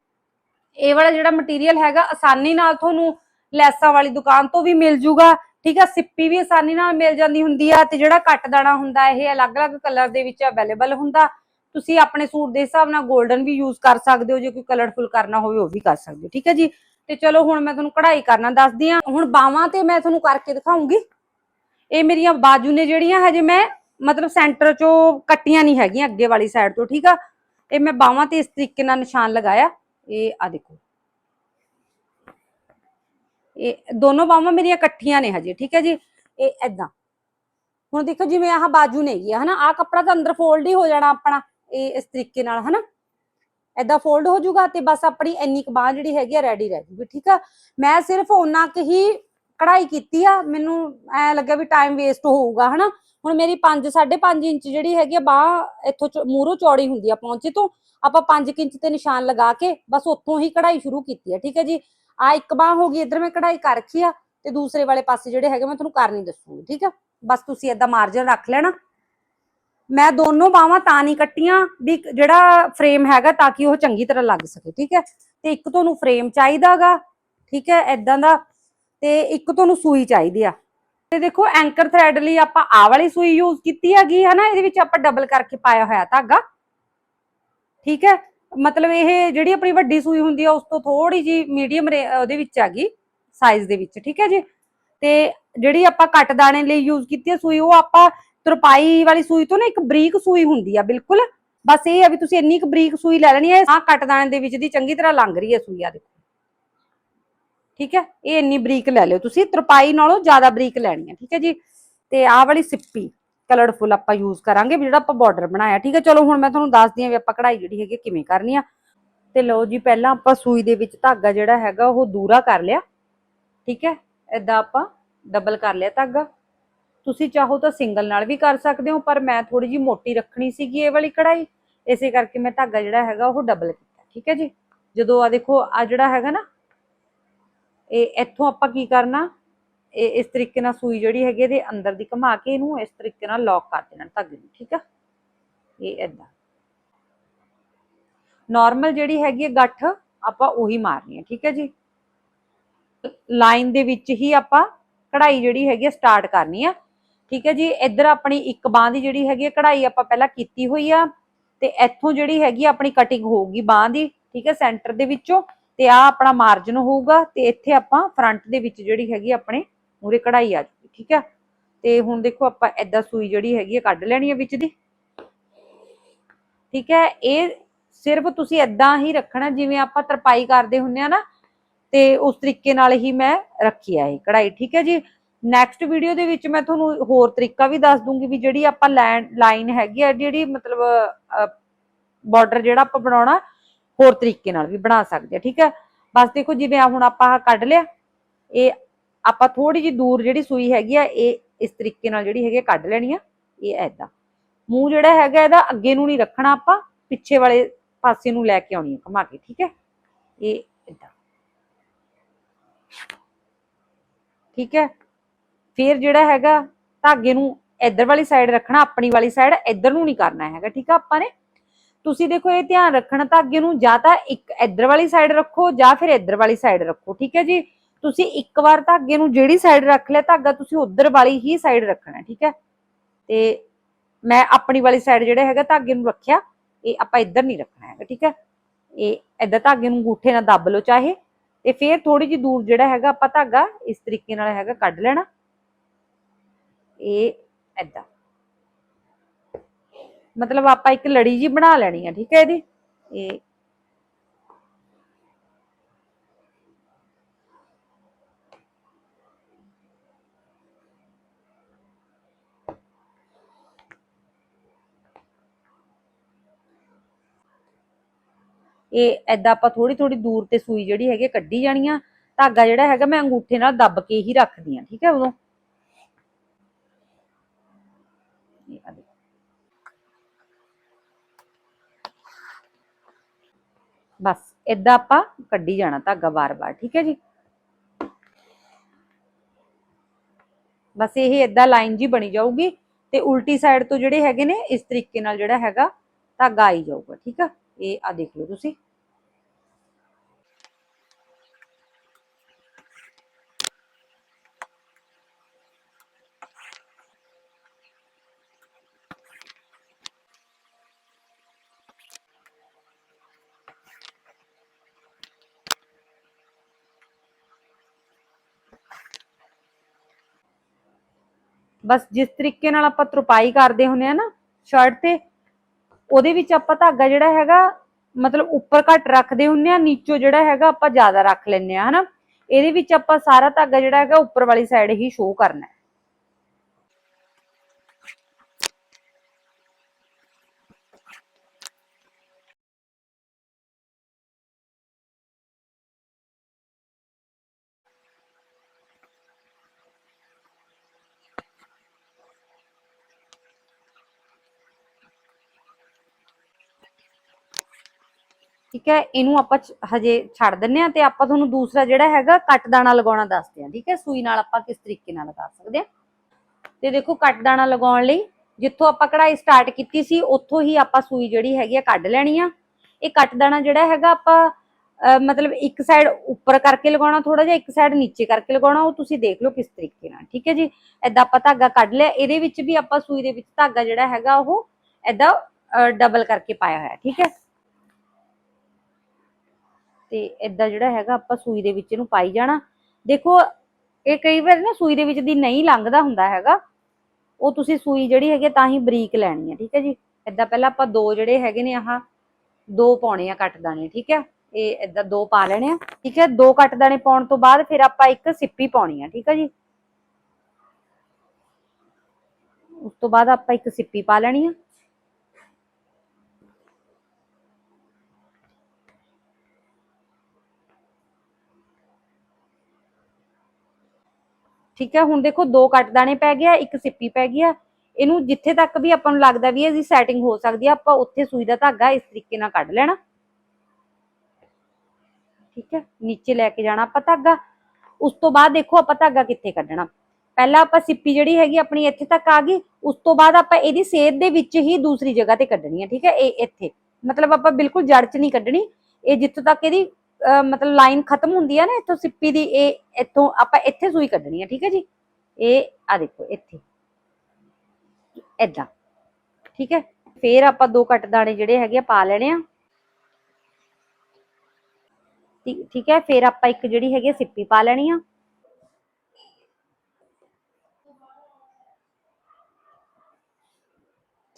ਇਹ ਵਾਲਾ ਜਿਹੜਾ ਮਟੀਰੀਅਲ ਹੈਗਾ, ਆਸਾਨੀ ਨਾਲ ਤੁਹਾਨੂੰ ਲੈਸਾਂ ਵਾਲੀ ਦੁਕਾਨ ਤੋਂ ਵੀ ਮਿਲ ਜੂਗਾ। ਠੀਕ ਹੈ? ਸਿੱਪੀ ਵੀ ਆਸਾਨੀ ਨਾਲ ਮਿਲ ਜਾਂਦੀ ਹੁੰਦੀ ਆ ਤੇ ਜਿਹੜਾ ਕੱਟ ਦਾਣਾ ਹੁੰਦਾ, ਇਹ ਅਲੱਗ-ਅਲੱਗ ਕਲਰ ਦੇ ਵਿੱਚ ਅਵੇਲੇਬਲ ਹੁੰਦਾ। ਤੁਸੀਂ ਆਪਣੇ ਸੂਟ ਦੇ ਹਿਸਾਬ ਨਾਲ 골ਡਨ ਵੀ ਯੂਜ਼ ਕਰ ਸਕਦੇ ਹੋ, ਜੇ ਕੋਈ ਕਲਰਫੁਲ ਕਰਨਾ ਹੋਵੇ, ਉਹ ਵੀ ਕਰ ਸਕਦੇ ਹੋ। ਠੀਕ ਹੈ ਜੀ? ਤੇ ਚਲੋ ਹੁਣ ਮੈਂ ਤੁਹਾਨੂੰ ਕਢਾਈ ਕਰਨਾ ਦੱਸਦੀ ਆ ਹੁਣ ਬਾਵਾਂ ਤੇ ਮੈਂ ਤੁਹਾਨੂੰ ਕਰਕੇ ਦਿਖਾਉਂਗੀ। ਇਹ ਮੇਰੀਆਂ ਬਾਜੂ ਨੇ ਜਿਹੜੀਆਂ ਹਜੇ ਮੈਂ ਮਤਲਬ ਸੈਂਟਰ ਚੋਂ ਕੱਟੀਆਂ ਨਹੀਂ ਹੈਗੀਆਂ, ਅੱਗੇ ਵਾਲੀ ਸਾਈਡ ਤੋਂ, ਠੀਕ ਆ? ਇਹ ਮੈਂ ਬਾਹਾਂ ਤੇ ਇਸ ਤਰੀਕੇ ਨਾਲ ਨਿਸ਼ਾਨ ਲਗਾਇਆ। ਇਹ ਆ ਦੇਖੋ। ਇਹ ਦੋਨੋਂ ਬਾਹਾਂ ਮੇਰੀਆਂ ਇਕੱਠੀਆਂ ਨੇ ਹਜੇ, ਠੀਕ ਹੈ ਜੀ? ਇਹ ਐਦਾਂ ਹੁਣ ਦੇਖੋ ਜਿਵੇਂ ਆਹ ਬਾਜੂ ਨੇ ਹੈਗੀ ਆ, ਹਨਾ? ਆਹ ਕੱਪੜਾ ਤਾਂ ਅੰਦਰ ਫੋਲਡ ਹੀ ਹੋ ਜਾਣਾ ਆਪਣਾ, ਇਹ ਇਸ ਤਰੀਕੇ ਨਾਲ, ਹਨਾ? ਐਦਾਂ ਫੋਲਡ ਹੋ ਜਾਊਗਾ ਤੇ ਬਸ ਆਪਣੀ ਇੰਨੀ ਕੁ ਬਾਹ ਜਿਹੜੀ ਹੈਗੀ ਆ ਰੈਡੀ ਰਹਿ ਜੂਗੀ, ਠੀਕ ਆ? ਮੈਂ ਸਿਰਫ ਉਹਨਾਂ ਕੁ ਹੀ ਕਢਾਈ ਕੀਤੀ ਆ, ਮੈਨੂੰ ਐ ਲੱਗਿਆ ਵੀ ਟਾਈਮ ਵੇਸਟ ਹੋਊਗਾ, ਹਨਾ? ਹੁਣ ਮੇਰੀ 5 5.5 ਇੰਚ ਜਿਹੜੀ ਹੈਗੀ ਆ, ਬਾਹ ਇੱਥੋਂ ਮੂਰੋਂ ਚੌੜੀ ਹੁੰਦੀ ਆ, ਪਹੁੰਚੇ ਤੋਂ, ਆਪਾਂ 5 ਇੰਚ ਤੇ ਨਿਸ਼ਾਨ ਲਗਾ ਕੇ ਬਸ ਉੱਥੋਂ ਹੀ ਕਢਾਈ ਸ਼ੁਰੂ ਕੀਤੀ ਆ, ਠੀਕ ਹੈ ਜੀ? ਆ ਇੱਕ ਬਾਹ ਹੋ ਗਈ, ਇਧਰ ਮੈਂ ਕਢਾਈ ਕਰ ਰੱਖੀ ਆ, ਤੇ ਦੂਸਰੇ ਵਾਲੇ ਪਾਸੇ ਜਿਹੜੇ ਹੈਗੇ, ਮੈਂ ਤੁਹਾਨੂੰ ਕਰਨੀ ਦੱਸੂਗੀ, ਠੀਕ ਆ? ਬਸ ਤੁਸੀਂ ਏਦਾਂ ਮਾਰਜਨ ਰੱਖ ਲੈਣਾ। ਮੈਂ ਦੋਨੋਂ ਬਾਹਾਂ ਤਾਂ ਨਹੀਂ ਕੱਟੀਆਂ, ਵੀ ਜਿਹੜਾ ਫਰੇਮ ਹੈਗਾ ਤਾਂ ਕਿ ਉਹ ਚੰਗੀ ਤਰ੍ਹਾਂ ਲੱਗ ਸਕੇ, ਠੀਕ ਹੈ? ਤੇ ਇੱਕ ਤੁਹਾਨੂੰ ਫਰੇਮ ਚਾਹੀਦਾਗਾ, ਠੀਕ ਹੈ? ਐਦਾਂ ਦਾ ਤੇ ਇੱਕ ਤੁਹਾਨੂੰ ਸੂਈ ਚਾਹੀਦੀ ਆ। ਤੇ ਦੇਖੋ ਐਂਕਰ ਥ੍ਰੈਡ ਲਈ ਆਪਾਂ ਆਹ ਵਾਲੀ ਸੂਈ ਯੂਜ਼ ਕੀਤੀ ਹੈਗੀ, ਹਨਾ? ਇਹਦੇ ਵਿੱਚ ਆਪਾਂ ਡਬਲ ਕਰਕੇ ਪਾਇਆ ਹੋਇਆ ਧਾਗਾ। ਠੀਕ ਹੈ? ਮਤਲਬ ਇਹ ਜਿਹੜੀ ਆਪਣੀ ਵੱਡੀ ਸੂਈ ਹੁੰਦੀ ਆ, ਉਸ ਤੋਂ ਥੋੜੀ ਜੀ ਮੀਡੀਅਮ ਉਹਦੇ ਵਿੱਚ ਹੈਗੀ ਸਾਈਜ਼ ਦੇ ਵਿੱਚ, ਠੀਕ ਹੈ ਜੀ? ਤੇ ਜਿਹੜੀ ਆਪਾਂ ਕੱਟ ਦਾਣੇ ਲਈ ਯੂਜ਼ ਕੀਤੀ ਹੈ ਸੂਈ, ਉਹ ਆਪਾਂ ਤਰਪਾਈ ਵਾਲੀ ਸੂਈ ਤੋਂ ਨਾ ਇੱਕ ਬਰੀਕ ਸੂਈ ਹੁੰਦੀ ਆ, ਬਿਲਕੁਲ। ਬਸ ਇਹ ਆ ਵੀ ਤੁਸੀਂ ਇੰਨੀ ਕੁ ਬਰੀਕ ਸੂਈ ਲੈ ਲੈਣੀ ਹੈ ਆਹ ਕੱਟ ਦਾਣੇ ਦੇ ਵਿੱਚ ਦੀ ਚੰਗੀ ਤਰ੍ਹਾਂ ਲੰਘ ਰਹੀ ਹੈ ਸੂਈ ਆ ਦੇਖੋ। ਠੀਕ ਹੈ? ਇਹ ਇੰਨੀ ਬਰੀਕ ਲੈ ਲਿਓ ਤੁਸੀਂ, ਤਰਪਾਈ ਨਾਲੋਂ ਜ਼ਿਆਦਾ ਬਰੀਕ ਲੈਣੀ ਹੈ, ਠੀਕ ਹੈ ਜੀ? ਤੇ ਆਹ ਵਾਲੀ ਸਿੱਪੀ ਕਲਰਫੁਲ ਆਪਾਂ ਯੂਜ਼ ਕਰਾਂਗੇ ਵੀ ਜਿਹੜਾ ਆਪਾਂ ਬਾਰਡਰ ਬਣਾਇਆ, ਠੀਕ ਹੈ? ਚਲੋ ਹੁਣ ਮੈਂ ਤੁਹਾਨੂੰ ਦੱਸਦੀ ਹਾਂ ਵੀ ਆਪਾਂ ਕਢਾਈ ਜਿਹੜੀ ਹੈਗੀ ਕਿਵੇਂ ਕਰਨੀ ਆ। ਤੇ ਲਓ ਜੀ, ਪਹਿਲਾਂ ਆਪਾਂ ਸੂਈ ਦੇ ਵਿੱਚ ਧਾਗਾ ਜਿਹੜਾ ਹੈਗਾ ਉਹ ਦੂਰਾ ਕਰ ਲਿਆ, ਠੀਕ ਹੈ? ਏਦਾਂ ਆਪਾਂ ਡਬਲ ਕਰ ਲਿਆ ਧਾਗਾ। ਤੁਸੀਂ ਚਾਹੋ ਤਾਂ ਸਿੰਗਲ ਨਾਲ ਵੀ ਕਰ ਸਕਦੇ ਹੋ, ਪਰ ਮੈਂ ਥੋੜੀ ਜੀ ਮੋਟੀ ਰੱਖਣੀ ਸੀਗੀ ਇਹ ਵਾਲੀ ਕਢਾਈ, ਇਸੇ ਕਰਕੇ ਮੈਂ ਧਾਗਾ ਜਿਹੜਾ ਹੈਗਾ ਉਹ ਡਬਲ ਕੀਤਾ, ਠੀਕ ਹੈ ਜੀ? ਜਦੋਂ ਆ ਦੇਖੋ ਆ ਜਿਹੜਾ ਹੈਗਾ ਨਾ ਇਹ ਇੱਥੋਂ ਆਪਾਂ ਕੀ ਕਰਨਾ? ਇਹ ਇਸ ਤਰੀਕੇ ਨਾਲ ਸੂਈ ਜਿਹੜੀ ਹੈਗੀ ਇਹਦੇ ਅੰਦਰ ਦੀ ਘੁਮਾ ਕੇ ਇਹਨੂੰ ਇਸ ਤਰੀਕੇ ਨਾਲ ਲੌਕ ਕਰ ਦੇਣਾ, ਧਾਗੇ ਨੂੰ ਠੀਕ ਆ? ਇਹ ਏਦਾਂ। ਨਾਰਮਲ ਜਿਹੜੀ ਹੈਗੀ ਹੈ ਗੱਠ, ਆਪਾਂ ਉਹੀ ਮਾਰਨੀ ਹੈ ਠੀਕ ਹੈ ਜੀ? ਲਾਈਨ ਦੇ ਵਿੱਚ ਹੀ ਆਪਾਂ ਕਢਾਈ ਜਿਹੜੀ ਹੈਗੀ ਹੈ ਸਟਾਰਟ ਕਰਨੀ ਆ, ਠੀਕ ਹੈ ਜੀ? ਇੱਧਰ ਆਪਣੀ ਇੱਕ ਬਾਹ ਦੀ ਜਿਹੜੀ ਹੈਗੀ ਹੈ ਕਢਾਈ ਆਪਾਂ ਪਹਿਲਾਂ ਕੀਤੀ ਹੋਈ ਆ, ਤੇ ਇੱਥੋਂ ਜਿਹੜੀ ਹੈਗੀ ਆਪਣੀ ਕਟਿੰਗ ਹੋਊਗੀ ਬਾਹ ਦੀ, ਠੀਕ ਹੈ ਸੈਂਟਰ ਦੇ ਵਿੱਚੋਂ ਤੇ ਆ ਆਪਣਾ ਮਾਰਜਨ ਹੋਊਗਾ ਤੇ ਇੱਥੇ ਆਪਾਂ ਫਰੰਟ ਦੇ ਵਿੱਚ ਜਿਹੜੀ ਹੈਗੀ ਆ ਆਪਣੇ ਮੂਰੇ ਕਢਾਈ ਆ ਜੂਗੀ, ਠੀਕ ਹੈ ਤੇ ਹੁਣ ਦੇਖੋ ਆਪਾਂ ਏਦਾਂ ਸੂਈ ਜਿਹੜੀ ਹੈਗੀ ਆ ਕੱਢ ਲੈਣੀ ਆ ਵਿੱਚ ਦੀ। ਠੀਕ ਹੈ ਇਹ ਸਿਰਫ ਤੁਸੀਂ ਏਦਾਂ ਹੀ ਰੱਖਣਾ ਜਿਵੇਂ ਆਪਾਂ ਤਰਪਾਈ ਕਰਦੇ ਹੁੰਨੇ ਆ ਨਾ, ਤੇ ਉਸ ਤਰੀਕੇ ਨਾਲ ਹੀ ਮੈਂ ਰੱਖੀ ਆ ਇਹ ਕਢਾਈ, ਠੀਕ ਹੈ ਜੀ? ਨੈਕਸਟ ਵੀਡੀਓ ਦੇ ਵਿੱਚ ਮੈਂ ਤੁਹਾਨੂੰ ਹੋਰ ਤਰੀਕਾ ਵੀ ਦੱਸ ਦੂੰਗੀ ਵੀ ਜਿਹੜੀ ਆਪਾਂ ਲਾਈਨ ਹੈਗੀ ਆ ਜਿਹੜੀ ਮਤਲਬ ਬਾਰਡਰ ਜਿਹੜਾ ਆਪਾਂ ਬਣਾਉਣਾ ਹੋਰ ਤਰੀਕੇ ਨਾਲ ਵੀ ਬਣਾ ਸਕਦੇ ਆ, ਠੀਕ ਹੈ? ਬਸ ਦੇਖੋ ਜਿਵੇਂ ਆ ਹੁਣ ਆਪਾਂ ਕੱਢ ਲਿਆ, ਇਹ ਆਪਾਂ ਥੋੜੀ ਜਿਹੀ ਦੂਰ ਜਿਹੜੀ ਸੂਈ ਹੈਗੀ ਆ, ਇਹ ਇਸ ਤਰੀਕੇ ਨਾਲ ਜਿਹੜੀ ਹੈਗੀ ਆ ਕੱਢ ਲੈਣੀ ਆ, ਇਹ ਐਦਾਂ ਮੂੰਹ ਜਿਹੜਾ ਹੈਗਾ ਇਹਦਾ ਅੱਗੇ ਨੂੰ ਨਹੀਂ ਰੱਖਣਾ ਆਪਾਂ, ਪਿੱਛੇ ਵਾਲੇ ਪਾਸੇ ਨੂੰ ਲੈ ਕੇ ਆਉਣੀ ਹੈ ਘੁਮਾ ਕੇ, ਠੀਕ ਹੈ? ਇਹ ਏਦਾਂ। ਠੀਕ ਹੈ? ਫਿਰ ਜਿਹੜਾ ਹੈਗਾ ਧਾਗੇ ਨੂੰ ਇੱਧਰ ਵਾਲੀ ਸਾਈਡ ਰੱਖਣਾ, ਆਪਣੀ ਵਾਲੀ ਸਾਈਡ ਇੱਧਰ ਨੂੰ ਨਹੀਂ ਕਰਨਾ ਹੈਗਾ, ਠੀਕ ਆ ਆਪਾਂ ਨੇ? ਤੁਸੀਂ ਦੇਖੋ ਇਹ ਧਿਆਨ ਰੱਖਣਾ ਧਾਗੇ ਨੂੰ ਜਾਂ ਤਾਂ ਇੱਕ ਇੱਧਰ ਵਾਲੀ ਸਾਈਡ ਰੱਖੋ ਜਾਂ ਫਿਰ ਇੱਧਰ ਵਾਲੀ ਸਾਈਡ ਰੱਖੋ, ਠੀਕ ਹੈ ਜੀ? ਤੁਸੀਂ ਇੱਕ ਵਾਰ ਧਾਗੇ ਨੂੰ ਜਿਹੜੀ ਸਾਈਡ ਰੱਖ ਲਿਆ ਧਾਗਾ ਤੁਸੀਂ ਉੱਧਰ ਵਾਲੀ ਹੀ ਸਾਈਡ ਰੱਖਣਾ, ਠੀਕ ਹੈ? ਤੇ ਮੈਂ ਆਪਣੀ ਵਾਲੀ ਸਾਈਡ ਜਿਹੜਾ ਹੈਗਾ ਧਾਗੇ ਨੂੰ ਰੱਖਿਆ, ਇਹ ਆਪਾਂ ਇੱਧਰ ਨਹੀਂ ਰੱਖਣਾ ਹੈਗਾ, ਠੀਕ ਹੈ? ਇਹ ਇੱਧਰ ਧਾਗੇ ਨੂੰ ਅੰਗੂਠੇ ਨਾਲ ਦੱਬ ਲਓ ਚਾਹੇ, ਤੇ ਫਿਰ ਥੋੜੀ ਜਿਹੀ ਦੂਰ ਜਿਹੜਾ ਹੈਗਾ ਆਪਾਂ ਧਾਗਾ ਇਸ ਤਰੀਕੇ ਨਾਲ ਹੈਗਾ ਕੱਢ ਲੈਣਾ। ਇਹ ਐਦਾਂ ਮਤਲਬ ਆਪਾਂ ਇੱਕ ਲੜੀ ਜੀ ਬਣਾ ਲੈਣੀ ਆ, ਠੀਕ ਹੈ ਇਹਦੀ? ਇਹ ਇਹ ਐਦਾਂ ਆਪਾਂ ਥੋੜੀ ਥੋੜੀ ਦੂਰ ਤੇ ਸੂਈ ਜਿਹੜੀ ਹੈਗੀ ਆ, ਕੱਢੀ ਜਾਣੀ ਆ। ਧਾਗਾ ਜਿਹੜਾ ਹੈਗਾ ਮੈਂ ਅੰਗੂਠੇ ਨਾਲ ਦੱਬ ਕੇ ਹੀ ਰੱਖਦੀ ਆ, ਠੀਕ ਹੈ ਉਦੋਂ। ਇਹ ਆ ਦੇਖੋ। ਏਦਾਂ ਆਪਾਂ ਕੱਢੀ ਜਾਣਾ ਧਾਗਾ ਵਾਰ ਵਾਰ, ਠੀਕ ਹੈ ਜੀ ਬਸ ਇਹ ਏਦਾਂ ਲਾਈਨ ਜੀ ਬਣੀ ਜਾਊਗੀ ਤੇ ਉਲਟੀ ਸਾਈਡ ਤੋਂ ਜਿਹੜੇ ਹੈਗੇ ਨੇ, ਇਸ ਤਰੀਕੇ ਨਾਲ ਜਿਹੜਾ ਹੈਗਾ ਧਾਗਾ ਆਈ ਜਾਊਗਾ, ਠੀਕ ਆ ਇਹ ਆ ਦੇਖ ਲਓ ਤੁਸੀਂ ਬਸ ਜਿਸ ਤਰੀਕੇ ਨਾਲ ਆਪਾਂ ਤਰਪਾਈ ਕਰਦੇ ਹੁੰਨੇ ਆ ਨਾ ਸ਼ਰਟ ਤੇ, ਉਹਦੇ ਵਿੱਚ ਆਪਾਂ ਧਾਗਾ ਜਿਹੜਾ ਹੈਗਾ, ਮਤਲਬ ਉੱਪਰ ਘੱਟ ਰੱਖਦੇ ਹੁੰਨੇ ਆ, ਨੀਚੋ ਜਿਹੜਾ ਹੈਗਾ ਆਪਾਂ ਜ਼ਿਆਦਾ ਰੱਖ ਲੈਂਦੇ ਆ, ਹਨਾ? ਇਹਦੇ ਵਿੱਚ ਆਪਾਂ ਸਾਰਾ ਧਾਗਾ ਜਿਹੜਾ ਹੈਗਾ, ਉੱਪਰ ਵਾਲੀ ਸਾਈਡ ਹੀ ਸ਼ੋ ਕਰਨਾ ਹੈ। ਠੀਕ ਹੈ, ਇਹਨੂੰ ਆਪਾਂ ਹਜੇ ਛੱਡ ਦਿੰਨੇ ਆ ਤੇ ਆਪਾਂ ਤੁਹਾਨੂੰ ਦੂਸਰਾ ਜਿਹੜਾ ਹੈਗਾ ਕੱਟ ਦਾਣਾ ਲਗਾਉਣਾ ਦੱਸਦੇ ਆ ਠੀਕ ਹੈ, ਸੂਈ ਨਾਲ ਆਪਾਂ ਕਿਸ ਤਰੀਕੇ ਨਾਲ ਲਗਾ ਸਕਦੇ ਆ ਤੇ ਦੇਖੋ ਕੱਟ ਦਾਣਾ ਲਗਾਉਣ ਲਈ ਜਿੱਥੋਂ ਆਪਾਂ ਕਢਾਈ ਸਟਾਰਟ ਕੀਤੀ ਸੀ, ਉੱਥੋਂ ਹੀ ਆਪਾਂ ਸੂਈ ਜਿਹੜੀ ਹੈਗੀ ਆ ਕੱਢ ਲੈਣੀ ਆ। ਇਹ ਕੱਟ ਦਾਣਾ ਜਿਹੜਾ ਹੈਗਾ ਆਪਾਂ ਮਤਲਬ ਇੱਕ ਸਾਈਡ ਉੱਪਰ ਕਰਕੇ ਲਗਾਉਣਾ ਥੋੜਾ ਜਿਹਾ ਇੱਕ ਸਾਈਡ ਨੀਚੇ ਕਰਕੇ ਲਗਾਉਣਾ, ਉਹ ਤੁਸੀਂ ਦੇਖ ਲਓ ਕਿਸ ਤਰੀਕੇ ਨਾਲ, ਠੀਕ ਹੈ ਜੀ। ਐਦਾਂ ਆਪਾਂ ਧਾਗਾ ਕੱਢ ਲਿਆ, ਇਹਦੇ ਵਿੱਚ ਵੀ ਆਪਾਂ ਸੂਈ ਦੇ ਵਿੱਚ ਧਾਗਾ ਜਿਹੜਾ ਹੈਗਾ ਉਹ ਐਦਾਂ ਡਬਲ ਕਰਕੇ ਪਾਇਆ ਹੋਇਆ, ਠੀਕ ਹੈ। ਤੇ ਇਦਾਂ ਜਿਹੜਾ ਹੈਗਾ ਆਪਾਂ ਸੂਈ ਦੇ ਵਿੱਚ ਇਹਨੂੰ ਪਾਈ ਜਾਣਾ। ਦੇਖੋ, ਇਹ ਕਈ ਵਾਰ ਨਾ ਸੂਈ ਦੇ ਵਿੱਚ ਦੀ ਨਹੀਂ ਲੰਘਦਾ ਹੁੰਦਾ ਹੈਗਾ। ਉਹ ਤੁਸੀਂ ਸੂਈ ਜਿਹੜੀ ਹੈਗੀ ਆ ਤਾਂ ਹੀ ਬਰੀਕ ਲੈਣੀ ਹੈ ਠੀਕ ਹੈ ਜੀ? ਇਦਾਂ ਪਹਿਲਾਂ ਆਪਾਂ ਦੋ ਜਿਹੜੇ ਹੈਗੇ ਨੇ ਆਹ, ਦੋ ਪਾਉਣੇ ਆ ਕੱਟ ਦਾਣੇ, ਠੀਕ ਹੈ ਇਹ ਇਦਾਂ ਦੋ ਪਾ ਲੈਣੇ ਆ, ਠੀਕ ਹੈ ਦੋ ਕੱਟ ਦਾਣੇ ਪਾਉਣ ਤੋਂ ਬਾਅਦ ਫਿਰ ਆਪਾਂ ਇੱਕ ਸਿੱਪੀ ਪਾਉਣੀ ਆ, ਠੀਕ ਹੈ ਜੀ? ਉਸ ਤੋਂ ਬਾਅਦ ਆਪਾਂ ਇੱਕ ਸਿੱਪੀ ਪਾ ਲੈਣੀ ਆ। ਠੀਕ ਹੈ, ਹੁਣ ਦੇਖੋ ਦੋ ਕੱਟ ਦਾਣੇ ਪੈ ਗਿਆ ਇੱਕ ਸਿੱਪੀ ਪੈ ਗਿਆ ਇਹਨੂੰ ਜਿੱਥੇ ਤੱਕ ਵੀ ਆਪਾਂ ਨੂੰ ਲੱਗਦਾ ਵੀ ਇਹਦੀ ਸੈਟਿੰਗ ਹੋ ਸਕਦੀ ਆ, ਆਪਾਂ ਉੱਥੇ ਸੂਈ ਦਾ ਧਾਗਾ ਇਸ ਤਰੀਕੇ ਨਾਲ ਕੱਢ ਲੈਣਾ। ਠੀਕ ਹੈ, ਨੀਚੇ ਲੈ ਕੇ ਜਾਣਾ ਆਪਾਂ ਧਾਗਾ। ਉਸ ਤੋਂ ਬਾਅਦ ਦੇਖੋ ਆਪਾਂ ਧਾਗਾ ਕਿੱਥੇ ਕੱਢਣਾ। ਪਹਿਲਾਂ ਆਪਾਂ ਸਿੱਪੀ ਜਿਹੜੀ ਹੈਗੀ ਆਪਣੀ ਇੱਥੇ ਤੱਕ ਆ ਗਈ, ਉਸ ਤੋਂ ਬਾਅਦ ਆਪਾਂ ਇਹਦੀ ਸੇਧ ਦੇ ਵਿੱਚ ਹੀ ਦੂਸਰੀ ਜਗ੍ਹਾ ਤੇ ਕੱਢਣੀ ਹੈ ਠੀਕ ਹੈ, ਇਹ ਇੱਥੇ। ਮਤਲਬ ਆਪਾਂ ਬਿਲਕੁਲ ਜੜ 'ਚ ਨਹੀਂ ਕੱਢਣੀ, ਇਹ ਜਿੱਥੋਂ ਤੱਕ ਇਹਦੀ ਮਤਲਬ ਲਾਈਨ ਖਤਮ ਹੁੰਦੀ ਆ ਨਾ ਇੱਥੋਂ ਸਿੱਪੀ ਦੀ, ਇਹ ਇੱਥੋਂ ਆਪਾਂ ਇੱਥੇ ਸੂਈ ਕੱਢਣੀ ਹੈ ਠੀਕ ਹੈ ਜੀ? ਇਹ ਆ ਦੇਖੋ ਇੱਥੇ। ਏਦਾਂ, ਠੀਕ ਹੈ ਫੇਰ ਆਪਾਂ ਦੋ ਕੱਟ ਦਾਣੇ ਜਿਹੜੇ ਹੈਗੇ ਆ ਪਾ ਲੈਣੇ ਆ। ਠੀਕ ਹੈ ਫੇਰ ਆਪਾਂ ਇੱਕ ਜਿਹੜੀ ਹੈਗੀ ਆ ਸਿੱਪੀ ਪਾ ਲੈਣੀ ਆ।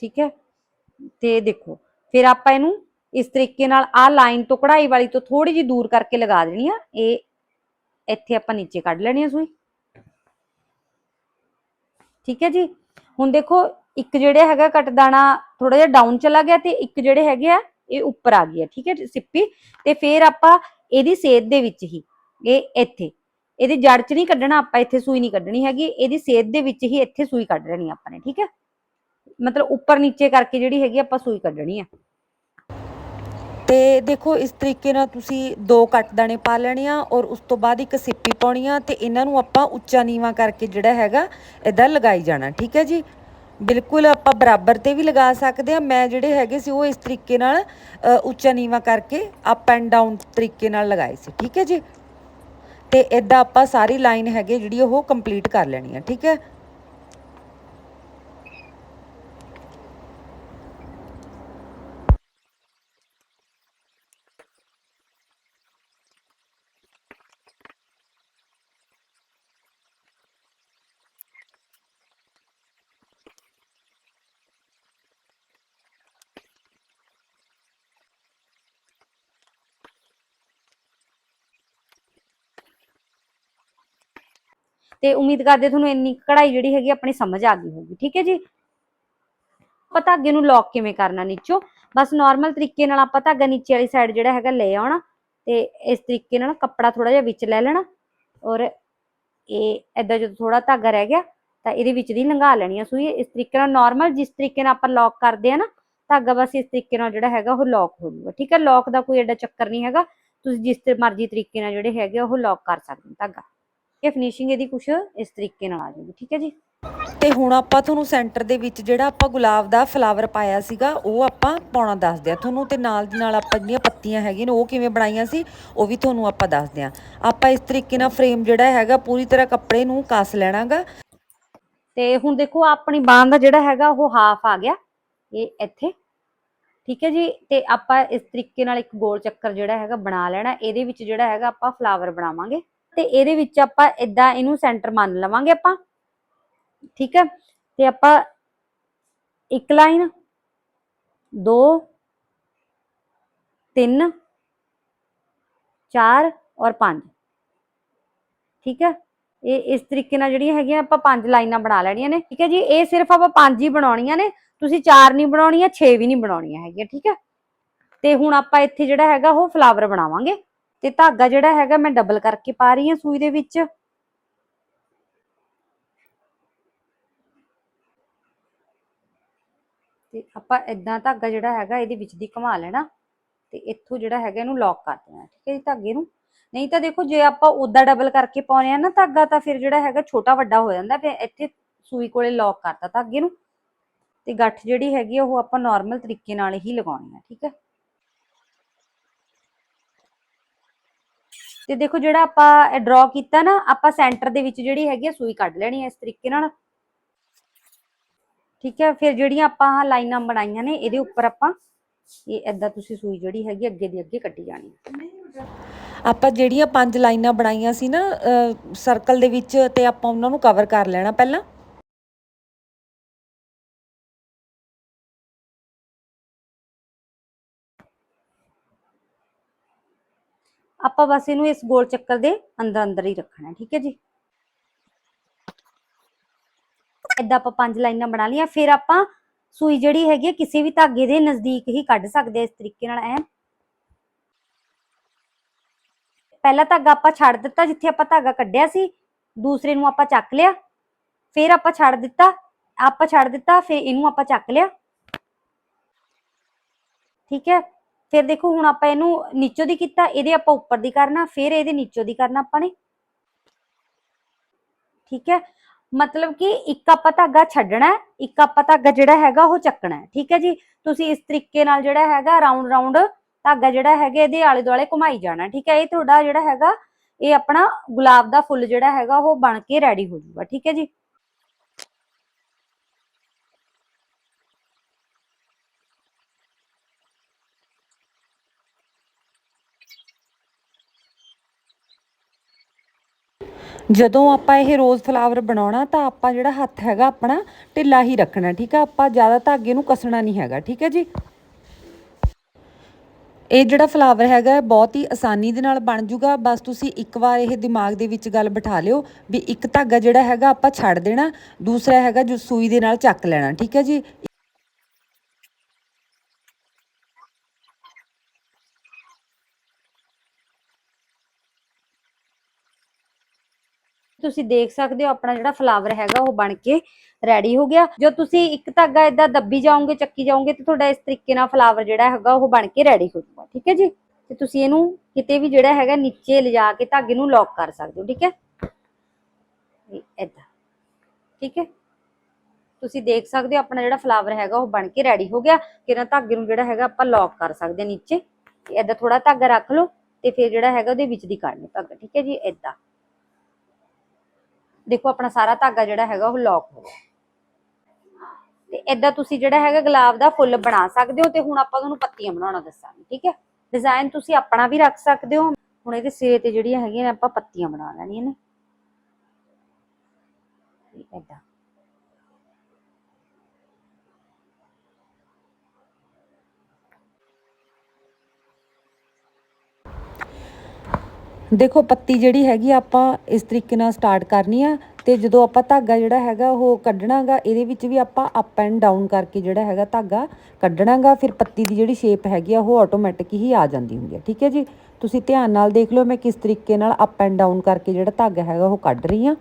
ਠੀਕ ਹੈ ਤੇ ਦੇਖੋ, ਫਿਰ ਆਪਾਂ ਇਹਨੂੰ ਇਸ ਤਰੀਕੇ ਨਾਲ ਆ ਲਾਈਨ ਤੋਂ ਕਢਾਈ ਵਾਲੀ ਤੋਂ ਥੋੜੀ ਜਿਹੀ ਦੂਰ ਕਰਕੇ ਲਗਾ ਦੇਣੀ ਆ। ਇਹ ਇੱਥੇ ਆਪਾਂ ਨੀਚੇ ਕੱਢ ਲੈਣੀ ਆ ਸੂਈ। ਠੀਕ ਹੈ ਜੀ? ਹੁਣ ਦੇਖੋ ਇੱਕ ਜਿਹੜੇ ਹੈਗਾ ਕੱਟਦਾਣਾ ਥੋੜਾ ਜਿਹਾ ਡਾਊਨ ਚਲਾ ਗਿਆ ਤੇ ਇੱਕ ਜਿਹੜੇ ਹੈਗੇ ਆ ਇਹ ਉੱਪਰ ਆ ਗਈ ਠੀਕ ਹੈ ਜੀ, ਸਿੱਪੀ। ਤੇ ਫਿਰ ਆਪਾਂ ਇਹਦੀ ਸੇਧ ਦੇ ਵਿੱਚ ਹੀ ਇਹ ਇੱਥੇ। ਇਹਦੀ ਜੜ ਚ ਨਹੀਂ ਕੱਢਣਾ ਆਪਾਂ ਇੱਥੇ ਸੂਈ ਨਹੀਂ ਕੱਢਣੀ ਹੈਗੀ। ਇਹਦੀ ਸੇਧ ਦੇ ਵਿੱਚ ਹੀ ਇੱਥੇ ਸੂਈ ਕੱਢ ਲੈਣੀ ਆਪਾਂ ਨੇ। ਠੀਕ ਹੈ? ਮਤਲਬ ਉੱਪਰ ਨੀਚੇ ਕਰਕੇ ਜਿਹੜੀ ਹੈਗੀ ਆਪਾਂ ਸੂਈ ਕੱਢਣੀ ਆ। ਤੇ ਦੇਖੋ, ਇਸ ਤਰੀਕੇ ਨਾਲ ਤੁਸੀਂ ਦੋ ਕੱਟ ਦਾਣੇ ਪਾ ਲੈਣੇ ਆ ਔਰ ਉਸ ਤੋਂ ਬਾਅਦ ਇੱਕ ਸਿੱਪੀ ਪਾਉਣੀ ਆ ਤੇ ਇਹਨਾਂ ਨੂੰ ਆਪਾਂ ਉੱਚਾ ਨੀਵਾ ਕਰਕੇ ਜਿਹੜਾ ਹੈਗਾ ਇਦਾਂ ਲਗਾਈ ਜਾਣਾ, ਠੀਕ ਹੈ ਜੀ? ਬਿਲਕੁਲ ਆਪਾਂ ਬਰਾਬਰ ਤੇ ਵੀ ਲਗਾ ਸਕਦੇ ਆ, ਮੈਂ ਜਿਹੜੇ ਹੈਗੇ ਸੀ ਉਹ ਇਸ ਤਰੀਕੇ ਨਾਲ ਉੱਚਾ ਨੀਵਾ ਕਰਕੇ ਅਪ ਐਂਡ ਡਾਊਨ ਤਰੀਕੇ ਨਾਲ ਲਗਾਏ ਸੀ, ਠੀਕ ਹੈ ਜੀ? ਤੇ ਇਦਾਂ ਆਪਾਂ ਸਾਰੀ ਲਾਈਨ ਹੈਗੇ ਜਿਹੜੀ ਉਹ ਕੰਪਲੀਟ ਕਰ ਲੈਣੀ ਆ, ਠੀਕ ਹੈ? ਤੇ ਉਮੀਦ ਕਰਦੇ ਤੁਹਾਨੂੰ ਇੰਨੀ ਕਢਾਈ ਜਿਹੜੀ ਹੈਗੀ ਆਪਣੀ ਸਮਝ ਆ ਗਈ ਹੋਊਗੀ, ਠੀਕ ਹੈ ਜੀ? ਆਪਾਂ ਧਾਗੇ ਨੂੰ ਲੌਕ ਕਿਵੇਂ ਕਰਨਾ ਨੀਚੋ? ਬਸ ਨਾਰਮਲ ਤਰੀਕੇ ਨਾਲ ਆਪਾਂ ਧਾਗਾ ਨੀਚੇ ਵਾਲੀ ਸਾਈਡ ਜਿਹੜਾ ਹੈਗਾ ਲੈ ਆਉਣਾ ਤੇ ਇਸ ਤਰੀਕੇ ਨਾਲ ਕੱਪੜਾ ਥੋੜਾ ਜਿਹਾ ਵਿੱਚ ਲੈ ਲੈਣਾ ਔਰ ਇਹ ਏਦਾਂ ਜਦੋਂ ਥੋੜਾ ਧਾਗਾ ਰਹਿ ਗਿਆ ਤਾਂ ਇਹਦੇ ਵਿੱਚ ਦੀ ਲੰਘਾ ਲੈਣੀ ਆ ਸੂਈ। ਇਸ ਤਰੀਕੇ ਨਾਲ ਨਾਰਮਲ ਜਿਸ ਤਰੀਕੇ ਨਾਲ ਆਪਾਂ ਲੌਕ ਕਰਦੇ ਆ ਨਾ, ਧਾਗਾ ਬਸ ਇਸ ਤਰੀਕੇ ਨਾਲ ਜਿਹੜਾ ਹੈਗਾ ਉਹ ਲੌਕ ਹੋ ਜਾਊਗਾ, ਠੀਕ ਹੈ? ਲੌਕ ਦਾ ਕੋਈ ਐਡਾ ਚੱਕਰ ਨਹੀਂ ਹੈਗਾ। ਤੁਸੀਂ ਜਿਸ ਤੇ ਮਰਜ਼ੀ ਤਰੀਕੇ ਨਾਲ ਜਿਹੜੇ ਹੈਗੇ ਉਹ ਲੌਕ ਕਰ ਸਕਦੇ ਹੋ ਧਾਗਾ। ਇਹ ਫਿਨਿਸ਼ਿੰਗ ਇਹਦੀ ਕੁਛ ਇਸ ਤਰੀਕੇ ਨਾਲ ਆ ਜਾਊਗੀ ਠੀਕ ਹੈ ਜੀ? ਤੇ ਹੁਣ ਆਪਾਂ ਤੁਹਾਨੂੰ ਸੈਂਟਰ ਦੇ ਵਿੱਚ ਜਿਹੜਾ ਆਪਾਂ ਗੁਲਾਬ ਦਾ ਫਲਾਵਰ ਪਾਇਆ ਸੀਗਾ ਉਹ ਆਪਾਂ ਪਾਉਣਾ ਦੱਸਦੇ ਆ ਤੁਹਾਨੂੰ ਤੇ ਨਾਲ ਦੀ ਨਾਲ ਆਪਾਂ ਜਿਹੜੀਆਂ ਪੱਤੀਆਂ ਹੈਗੀਆਂ ਨੇ ਉਹ ਕਿਵੇਂ ਬਣਾਈਆਂ ਸੀ ਉਹ ਵੀ ਤੁਹਾਨੂੰ ਆਪਾਂ ਦੱਸਦੇ ਆ ਆਪਾਂ ਇਸ ਤਰੀਕੇ ਨਾਲ ਫਰੇਮ ਜਿਹੜਾ ਹੈਗਾ ਪੂਰੀ ਤਰ੍ਹਾਂ ਕੱਪੜੇ ਨੂੰ ਕੱਸ ਲੈਣਾਗਾ। ਤੇ ਹੁਣ ਦੇਖੋ ਆਪਣੀ ਬਾਂਹ ਦਾ ਜਿਹੜਾ ਹੈਗਾ ਉਹ ਹਾਫ ਆ ਗਿਆ ਇਹ ਇੱਥੇ ਠੀਕ ਹੈ ਜੀ? ਤੇ ਆਪਾਂ ਇਸ ਤਰੀਕੇ ਨਾਲ ਇੱਕ ਗੋਲ ਚੱਕਰ ਜਿਹੜਾ ਹੈਗਾ ਬਣਾ ਲੈਣਾ ਇਹਦੇ ਵਿੱਚ ਜਿਹੜਾ ਹੈਗਾ ਆਪਾਂ ਫਲਾਵਰ ਬਣਾਵਾਂਗੇ। ਤੇ ਇਹਦੇ ਵਿੱਚ ਆਪਾਂ ਇਦਾਂ ਇਹਨੂੰ ਸੈਂਟਰ ਮੰਨ ਲਵਾਂਗੇ ਆਪਾਂ। ਠੀਕ ਹੈ? ਤੇ ਆਪਾਂ ਇੱਕ ਲਾਈਨ ਦੋ, ਤਿੰਨ, ਚਾਰ ਔਰ ਪੰਜ। ਠੀਕ ਹੈ? ਇਹ ਇਸ ਤਰੀਕੇ ਨਾਲ ਜਿਹੜੀਆਂ ਹੈਗੀਆਂ ਆਪਾਂ ਪੰਜ ਲਾਈਨਾਂ ਬਣਾ ਲੈਣੀਆਂ ਨੇ। ਠੀਕ ਹੈ ਜੀ? ਇਹ ਸਿਰਫ ਆਪਾਂ ਪੰਜ ਹੀ ਬਣਾਉਣੀਆਂ ਨੇ। ਤੁਸੀਂ ਚਾਰ ਨਹੀਂ ਬਣਾਉਣੀਆਂ 6 ਵੀ ਨਹੀਂ ਬਣਾਉਣੀਆਂ ਹੈਗੀਆਂ। ਠੀਕ ਹੈ? ਤੇ ਹੁਣ ਆਪਾਂ ਇੱਥੇ ਜਿਹੜਾ ਹੈਗਾ ਉਹ ਫਲਾਵਰ ਬਣਾਵਾਂਗੇ। ਤੇ ਧਾਗਾ ਜਿਹੜਾ ਹੈਗਾ ਮੈਂ ਡਬਲ ਕਰਕੇ ਪਾ ਰਹੀ ਹਾਂ ਸੂਈ ਦੇ ਵਿੱਚ। ਤੇ ਆਪਾਂ ਇਦਾਂ ਧਾਗਾ ਜਿਹੜਾ ਹੈਗਾ ਇਹਦੇ ਵਿੱਚ ਦੀ ਘੁਮਾ ਲੈਣਾ ਤੇ ਇੱਥੋਂ ਜਿਹੜਾ ਹੈਗਾ ਇਹਨੂੰ ਲੌਕ ਕਰ ਦੇਣਾ, ਠੀਕ ਹੈ ਜੀ ਧਾਗੇ ਨੂੰ। ਨਹੀਂ ਤਾਂ ਦੇਖੋ ਜੇ ਆਪਾਂ ਉਦਾਂ ਡਬਲ ਕਰਕੇ ਪਾਉਨੇ ਆ ਨਾ ਧਾਗਾ ਤਾਂ ਫਿਰ ਜਿਹੜਾ ਹੈਗਾ ਛੋਟਾ ਵੱਡਾ ਹੋ ਜਾਂਦਾ, ਫਿਰ ਇੱਥੇ ਸੂਈ ਕੋਲੇ ਲੌਕ ਕਰਤਾ ਧਾਗੇ ਨੂੰ। ਤੇ ਗੱਠ ਜਿਹੜੀ ਹੈਗੀ ਆ ਉਹ ਆਪਾਂ ਨਾਰਮਲ ਤਰੀਕੇ ਨਾਲ ਹੀ ਲਗਾਉਣੀ ਆ, ਠੀਕ ਹੈ। ਤੇ ਦੇਖੋ ਜਿਹੜਾ ਆਪਾਂ ਡਰਾ ਕੀਤਾ ਨਾ, ਆਪਾਂ ਸੈਂਟਰ ਦੇ ਵਿੱਚ ਜਿਹੜੀ ਹੈਗੀ ਆ ਸੂਈ ਕੱਢ ਲੈਣੀ ਹੈ ਇਸ ਤਰੀਕੇ ਨਾਲ। ਠੀਕ ਹੈ, ਫਿਰ ਜਿਹੜੀਆਂ ਆਪਾਂ ਆਹ ਲਾਈਨਾਂ ਬਣਾਈਆਂ ਨੇ, ਇਹਦੇ ਉੱਪਰ ਆਪਾਂ ਇਹ ਏਦਾਂ ਤੁਸੀਂ ਸੂਈ ਜਿਹੜੀ ਹੈਗੀ ਅੱਗੇ ਦੀ ਅੱਗੇ ਕੱਢੀ ਜਾਣੀ ਹੈ ਆਪਾਂ ਜਿਹੜੀਆਂ ਪੰਜ ਲਾਈਨਾਂ ਬਣਾਈਆਂ ਸੀ ਨਾ ਸਰਕਲ ਦੇ ਵਿੱਚ ਤੇ ਆਪਾਂ ਉਹਨਾਂ ਨੂੰ ਕਵਰ ਕਰ ਲੈਣਾ ਪਹਿਲਾਂ। ਆਪਾਂ ਬਸ ਇਹਨੂੰ ਇਸ ਗੋਲ ਚੱਕਰ ਦੇ ਅੰਦਰ ਅੰਦਰ ਹੀ ਰੱਖਣਾ, ਠੀਕ ਹੈ ਜੀ? ਏਦਾਂ ਆਪਾਂ ਪੰਜ ਲਾਈਨਾਂ ਬਣਾ ਲਈਆਂ, ਫਿਰ ਆਪਾਂ ਸੂਈ ਜਿਹੜੀ ਹੈਗੀ ਕਿਸੇ ਵੀ ਧਾਗੇ ਦੇ ਨਜ਼ਦੀਕ ਹੀ ਕੱਢ ਸਕਦੇ ਇਸ ਤਰੀਕੇ ਨਾਲ ਐ ਪਹਿਲਾ ਧਾਗਾ ਆਪਾਂ ਛੱਡ ਦਿੱਤਾ, ਜਿੱਥੇ ਆਪਾਂ ਧਾਗਾ ਕੱਢਿਆ ਸੀ, ਦੂਸਰੇ ਨੂੰ ਆਪਾਂ ਚੱਕ ਲਿਆ। ਫਿਰ ਆਪਾਂ ਛੱਡ ਦਿੱਤਾ, ਆਪਾਂ ਛੱਡ ਦਿੱਤਾ, ਫਿਰ ਇਹਨੂੰ ਆਪਾਂ ਚੱਕ ਲਿਆ। ਠੀਕ ਹੈ? ਫਿਰ ਦੇਖੋ ਹੁਣ ਆਪਾਂ ਇਹਨੂੰ ਨੀਚੋਂ ਦੀ ਕੀਤਾ, ਇਹਦੇ ਆਪਾਂ ਉੱਪਰ ਦੀ ਕਰਨਾ, ਫਿਰ ਇਹਦੇ ਨੀਚੋਂ ਦੀ ਕਰਨਾ ਆਪਾਂ ਨੇ। ਠੀਕ ਹੈ? ਮਤਲਬ ਕਿ ਇੱਕ ਆਪਾਂ ਧਾਗਾ ਛੱਡਣਾ, ਇੱਕ ਆਪਾਂ ਧਾਗਾ ਜਿਹੜਾ ਹੈਗਾ ਉਹ ਚੱਕਣਾ, ਠੀਕ ਹੈ ਜੀ? ਤੁਸੀਂ ਇਸ ਤਰੀਕੇ ਨਾਲ ਜਿਹੜਾ ਹੈਗਾ ਰਾਉਂਡ ਰਾਉਂਡ ਧਾਗਾ ਜਿਹੜਾ ਹੈਗਾ ਇਹਦੇ ਆਲੇ ਦੁਆਲੇ ਘੁਮਾਈ ਜਾਣਾ, ਠੀਕ ਹੈ? ਇਹ ਤੁਹਾਡਾ ਜਿਹੜਾ ਹੈਗਾ, ਇਹ ਆਪਣਾ ਗੁਲਾਬ ਦਾ ਫੁੱਲ ਜਿਹੜਾ ਹੈਗਾ ਉਹ ਬਣ ਕੇ ਰੈਡੀ ਹੋ ਜਾਊਗਾ, ਠੀਕ ਹੈ ਜੀ? ਜਦੋਂ ਆਪਾਂ ਇਹ ਰੋਜ਼ ਫਲਾਵਰ ਬਣਾਉਣਾ, ਤਾਂ ਆਪਾਂ ਜਿਹੜਾ ਹੱਥ ਹੈਗਾ ਆਪਣਾ ਢਿੱਲਾ ਹੀ ਰੱਖਣਾ, ਠੀਕ ਆ? ਆਪਾਂ ਜ਼ਿਆਦਾ ਧਾਗੇ ਨੂੰ ਕੱਸਣਾ ਨਹੀਂ ਹੈਗਾ, ਠੀਕ ਹੈ ਜੀ? ਇਹ ਜਿਹੜਾ ਫਲਾਵਰ ਹੈਗਾ ਬਹੁਤ ਹੀ ਆਸਾਨੀ ਦੇ ਨਾਲ ਬਣ ਜੂਗਾ। ਬਸ ਤੁਸੀਂ ਇੱਕ ਵਾਰ ਇਹ ਦਿਮਾਗ ਦੇ ਵਿੱਚ ਗੱਲ ਬਿਠਾ ਲਿਓ ਵੀ ਇੱਕ ਧਾਗਾ ਜਿਹੜਾ ਹੈਗਾ ਆਪਾਂ ਛੱਡ ਦੇਣਾ, ਦੂਸਰਾ ਹੈਗਾ ਜੋ ਸੂਈ ਦੇ ਨਾਲ ਚੱਕ ਲੈਣਾ, ਠੀਕ ਹੈ ਜੀ? ਤੁਸੀਂ ਦੇਖ ਸਕਦੇ ਹੋ ਆਪਣਾ ਜਿਹੜਾ ਫਲਾਵਰ ਹੈਗਾ ਉਹ ਬਣ ਕੇ ਰੈਡੀ ਹੋ ਗਿਆ। ਜੋ ਤੁਸੀਂ ਇੱਕ ਧਾਗਾ ਇਦਾਂ ਦੱਬੀ ਜਾਓਗੇ, ਚੱਕੀ ਜਾਓਗੇ ਤੇ ਤੁਹਾਡਾ ਇਸ ਤਰੀਕੇ ਨਾਲ ਫਲਾਵਰ ਜਿਹੜਾ ਹੈਗਾ ਉਹ ਬਣ ਕੇ ਰੈਡੀ ਹੋ ਜਾਊਗਾ, ਠੀਕ ਹੈ ਜੀ? ਤੇ ਤੁਸੀਂ ਇਹਨੂੰ ਕਿਤੇ ਵੀ ਜਿਹੜਾ ਹੈਗਾ ਨੀਚੇ ਲਿਜਾ ਕੇ ਧਾਗੇ ਨੂੰ ਲੌਕ ਕਰ ਸਕਦੇ ਹੋ, ਠੀਕ ਹੈ? ਇਦਾਂ ਠੀਕ ਹੈ? ਤੁਸੀਂ ਦੇਖ ਸਕਦੇ ਹੋ ਆਪਣਾ ਜਿਹੜਾ ਫਲਾਵਰ ਹੈਗਾ ਉਹ ਬਣ ਕੇ ਰੈਡੀ ਹੋ ਗਿਆ। ਕਿਰਾਂ ਧਾਗੇ ਨੂੰ ਜਿਹੜਾ ਹੈਗਾ ਆਪਾਂ ਲੌਕ ਕਰ ਸਕਦੇ ਹਾਂ ਨੀਚੇ। ਤੇ ਇਦਾਂ ਥੋੜਾ ਧਾਗਾ ਰੱਖ ਲਓ ਤੇ ਫਿਰ ਜਿਹੜਾ ਹੈਗਾ ਉਹਦੇ ਵਿੱਚ ਦੀ ਕੱਢ ਲਓ ਧਾਗਾ, ਠੀਕ ਹੈ ਜੀ? ਇਦਾਂ ਦੇਖੋ, ਆਪਣਾ ਸਾਰਾ ਧਾਗਾ ਜਿਹੜਾ ਹੈਗਾ ਉਹ ਲੌਕ ਹੋ ਗਿਆ। ਤੇ ਇਦਾਂ ਤੁਸੀਂ ਜਿਹੜਾ ਹੈਗਾ ਗੁਲਾਬ ਦਾ ਫੁੱਲ ਬਣਾ ਸਕਦੇ ਹੋ ਤੇ ਹੁਣ ਆਪਾਂ ਤੁਹਾਨੂੰ ਪੱਤੀਆਂ ਬਣਾਉਣਾ ਦੱਸਾਂਗੇ, ਠੀਕ ਹੈ? ਡਿਜ਼ਾਈਨ ਤੁਸੀਂ ਆਪਣਾ ਵੀ ਰੱਖ ਸਕਦੇ ਹੋ। ਹੁਣ ਇਹਦੇ ਸਿਰੇ ਤੇ ਜਿਹੜੀਆਂ ਹੈਗੀਆਂ ਨੇ, ਆਪਾਂ ਪੱਤੀਆਂ ਬਣਾ ਲੈਣੀਆਂ ਨੇ। ਇਦਾਂ ਦੇਖੋ, ਪੱਤੀ ਜਿਹੜੀ ਹੈਗੀ ਆਪਾਂ ਇਸ ਤਰੀਕੇ ਨਾਲ ਸਟਾਰਟ ਕਰਨੀ ਆ ਤੇ ਜਦੋਂ ਆਪਾਂ ਧਾਗਾ ਜਿਹੜਾ ਹੈਗਾ, ਉਹ ਕੱਢਣਾਗਾ, ਇਹਦੇ ਵਿੱਚ ਵੀ ਆਪਾਂ ਅਪ ਐਂਡ ਡਾਊਨ ਕਰਕੇ ਜਿਹੜਾ ਹੈਗਾ ਧਾਗਾ ਕੱਢਣਾਗਾ, ਫਿਰ ਪੱਤੀ ਦੀ ਜਿਹੜੀ ਸ਼ੇਪ ਹੈਗੀ ਆ, ਉਹ ਆਟੋਮੈਟਿਕ ਹੀ ਆ ਜਾਂਦੀ ਹੁੰਦੀ ਹੈ ਠੀਕ ਹੈ ਜੀ? ਤੁਸੀਂ ਧਿਆਨ ਨਾਲ ਦੇਖ ਲਓ, ਮੈਂ ਕਿਸ ਤਰੀਕੇ ਨਾਲ ਅਪ ਐਂਡ ਡਾਊਨ ਕਰਕੇ ਜਿਹੜਾ ਧਾਗਾ ਹੈਗਾ, ਉਹ ਕੱਢ ਰਹੀ ਹਾਂ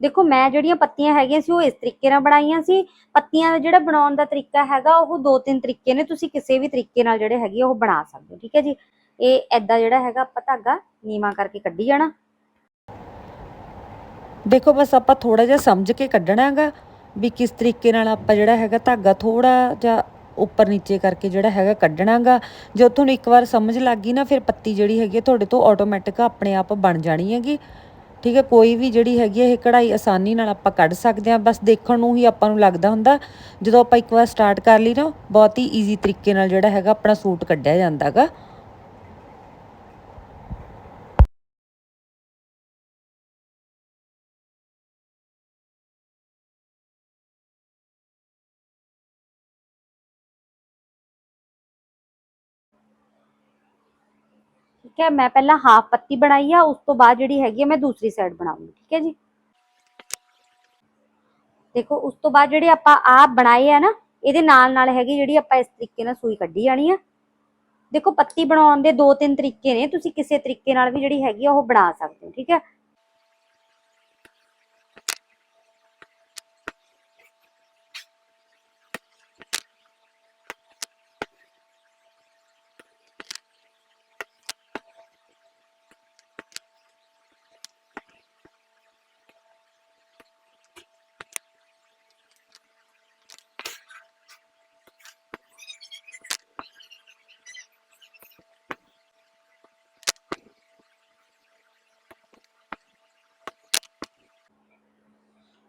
ਦੇਖੋ, ਮੈਂ ਜਿਹੜੀਆਂ ਪੱਤੀਆਂ ਹੈਗੀਆਂ ਸੀ, ਉਹ ਇਸ ਤਰੀਕੇ ਨਾਲ ਬਣਾਈਆਂ ਸੀ। ਪੱਤੀਆਂ ਦਾ ਜਿਹੜਾ ਬਣਾਉਣ ਦਾ ਤਰੀਕਾ ਹੈਗਾ, ਉਹ ਦੋ ਤਿੰਨ ਤਰੀਕੇ ਨੇ, ਤੁਸੀਂ ਕਿਸੇ ਵੀ ਤਰੀਕੇ ਨਾਲ ਜਿਹੜੇ ਹੈਗੇ ਆ, ਉਹ ਬਣਾ ਸਕਦੇ ਹੋ, ਠੀਕ ਹੈ ਜੀ? ਇਹ ਐਦਾਂ ਜਿਹੜਾ ਹੈਗਾ ਆਪਾਂ ਧਾਗਾ ਨੀਵਾ ਕਰਕੇ ਕੱਢੀ ਜਾਣਾ। ਦੇਖੋ ਬਸ ਆਪਾਂ ਥੋੜਾ ਜਿਹਾ ਸਮਝ ਕੇ ਕੱਢਣਾ ਹੈਗਾ ਵੀ ਕਿਸ ਤਰੀਕੇ ਨਾਲ ਆਪਾਂ ਜਿਹੜਾ ਹੈਗਾ ਧਾਗਾ ਥੋੜਾ ਜਿਹਾ ਉੱਪਰ ਨੀਚੇ ਕਰਕੇ ਜਿਹੜਾ ਹੈਗਾ ਕੱਢਣਾਗਾ। ਜਦੋਂ ਤੁਹਾਨੂੰ ਇੱਕ ਵਾਰ ਸਮਝ ਲੱਗ ਗਈ ਨਾ, ਫਿਰ ਪੱਤੀ ਜਿਹੜੀ ਹੈਗੀ ਤੁਹਾਡੇ ਤੋਂ ਆਟੋਮੈਟਿਕ ਆਪਣੇ ਆਪ ਬਣ ਜਾਣੀ ਹੈਗੀ। ਠੀਕ ਹੈ, ਕੋਈ ਵੀ ਜਿਹੜੀ ਹੈਗੀ ਹੈ ਇਹ ਕਢਾਈ ਆਸਾਨੀ ਨਾਲ ਆਪਾਂ ਕੱਢ ਸਕਦੇ ਹਾਂ। ਬਸ ਦੇਖਣ ਨੂੰ ਹੀ ਆਪਾਂ ਨੂੰ ਲੱਗਦਾ ਹੁੰਦਾ, ਜਦੋਂ ਆਪਾਂ ਇੱਕ ਵਾਰ ਸਟਾਰਟ ਕਰ ਲਈ ਨਾ, ਬਹੁਤ ਹੀ ਈਜ਼ੀ ਤਰੀਕੇ ਨਾਲ ਜਿਹੜਾ ਹੈਗਾ ਆਪਣਾ ਸੂਟ ਕੱਢਿਆ ਜਾਂਦਾਗਾ। ਠੀਕ ਹੈ, ਮੈਂ ਪਹਿਲਾਂ ਹਾਫ ਪੱਤੀ ਬਣਾਈ ਆ, ਉਸ ਤੋਂ ਬਾਅਦ ਜਿਹੜੀ ਹੈਗੀ ਆ ਮੈਂ ਦੂਸਰੀ ਸਾਈਡ ਬਣਾਉਂਗੀ, ਠੀਕ ਹੈ ਜੀ। ਦੇਖੋ, ਉਸ ਤੋਂ ਬਾਅਦ ਜਿਹੜੇ ਆਪਾਂ ਆ ਬਣਾਏ ਆ ਨਾ, ਇਹਦੇ ਨਾਲ ਨਾਲ ਹੈਗੀ ਜਿਹੜੀ ਆਪਾਂ ਇਸ ਤਰੀਕੇ ਨਾਲ ਸੂਈ ਕੱਢੀ ਜਾਣੀ ਆ। ਦੇਖੋ, ਪੱਤੀ ਬਣਾਉਣ ਦੇ ਦੋ ਤਿੰਨ ਤਰੀਕੇ ਨੇ, ਤੁਸੀਂ ਕਿਸੇ ਤਰੀਕੇ ਨਾਲ ਵੀ ਜਿਹੜੀ ਹੈਗੀ ਆ ਉਹ ਬਣਾ ਸਕਦੇ ਹੋ, ਠੀਕ ਹੈ।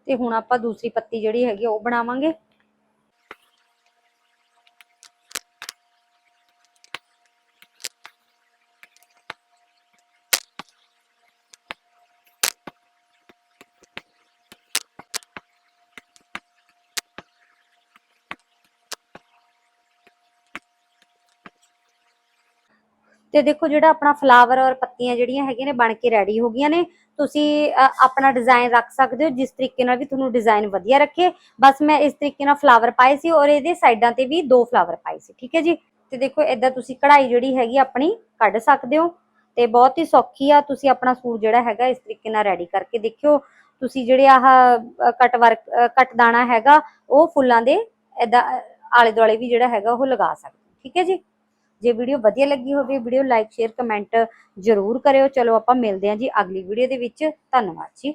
ਤੇ ਹੁਣ ਆਪਾਂ ਦੂਸਰੀ ਪੱਤੀ ਜਿਹੜੀ ਹੈਗੀ ਆ ਉਹ ਬਣਾਵਾਂਗੇ। ਤੇ ਦੇਖੋ ਜਿਹੜਾ ਆਪਣਾ ਫਲਾਵਰ ਔਰ ਪੱਤੀਆਂ ਜਿਹੜੀਆਂ ਹੈਗੀਆਂ ਨੇ ਬਣ ਕੇ ਰੈਡੀ ਹੋ ਗਈਆਂ ਨੇ, ਤੁਸੀਂ ਆਪਣਾ ਡਿਜ਼ਾਈਨ ਰੱਖ ਸਕਦੇ ਹੋ, ਜਿਸ ਤਰੀਕੇ ਨਾਲ ਵੀ ਤੁਹਾਨੂੰ ਡਿਜ਼ਾਈਨ ਵਧੀਆ ਰੱਖੇ। ਬਸ ਮੈਂ ਇਸ ਤਰੀਕੇ ਨਾਲ ਫਲਾਵਰ ਪਾਏ ਸੀ ਔਰ ਇਹਦੇ ਸਾਈਡਾਂ ਤੇ ਵੀ ਦੋ ਫਲਾਵਰ ਪਾਏ ਸੀ, ਠੀਕ ਹੈ ਜੀ? ਤੇ ਦੇਖੋ ਇਦਾਂ ਤੁਸੀਂ ਕਢਾਈ ਜਿਹੜੀ ਹੈਗੀ ਆਪਣੀ ਕੱਢ ਸਕਦੇ ਹੋ ਤੇ ਬਹੁਤ ਹੀ ਸੌਖੀ ਆ, ਤੁਸੀਂ ਆਪਣਾ ਸੂਟ ਜਿਹੜਾ ਹੈਗਾ ਇਸ ਤਰੀਕੇ ਨਾਲ ਰੈਡੀ ਕਰਕੇ ਦੇਖਿਓ। ਤੁਸੀਂ ਜਿਹੜੇ ਆਹ ਕਟ ਵਰਕ ਕਟ ਦਾਣਾ ਹੈਗਾ, ਉਹ ਫੁੱਲਾਂ ਦੇ ਇਦਾਂ ਆਲੇ ਦੁਆਲੇ ਵੀ ਜਿਹੜਾ ਹੈਗਾ ਉਹ ਲਗਾ ਸਕਦੇ ਹੋ, ਠੀਕ ਹੈ ਜੀ? ਜੇ ਵੀਡੀਓ ਵਧੀਆ ਲੱਗੀ ਹੋਵੇ, ਵੀਡੀਓ ਲਾਈਕ ਸ਼ੇਅਰ ਕਮੈਂਟ ਜ਼ਰੂਰ ਕਰਿਓ। ਚਲੋ ਆਪਾਂ ਮਿਲਦੇ ਹਾਂ ਜੀ ਅਗਲੀ ਵੀਡੀਓ ਦੇ ਵਿੱਚ। ਧੰਨਵਾਦ ਜੀ।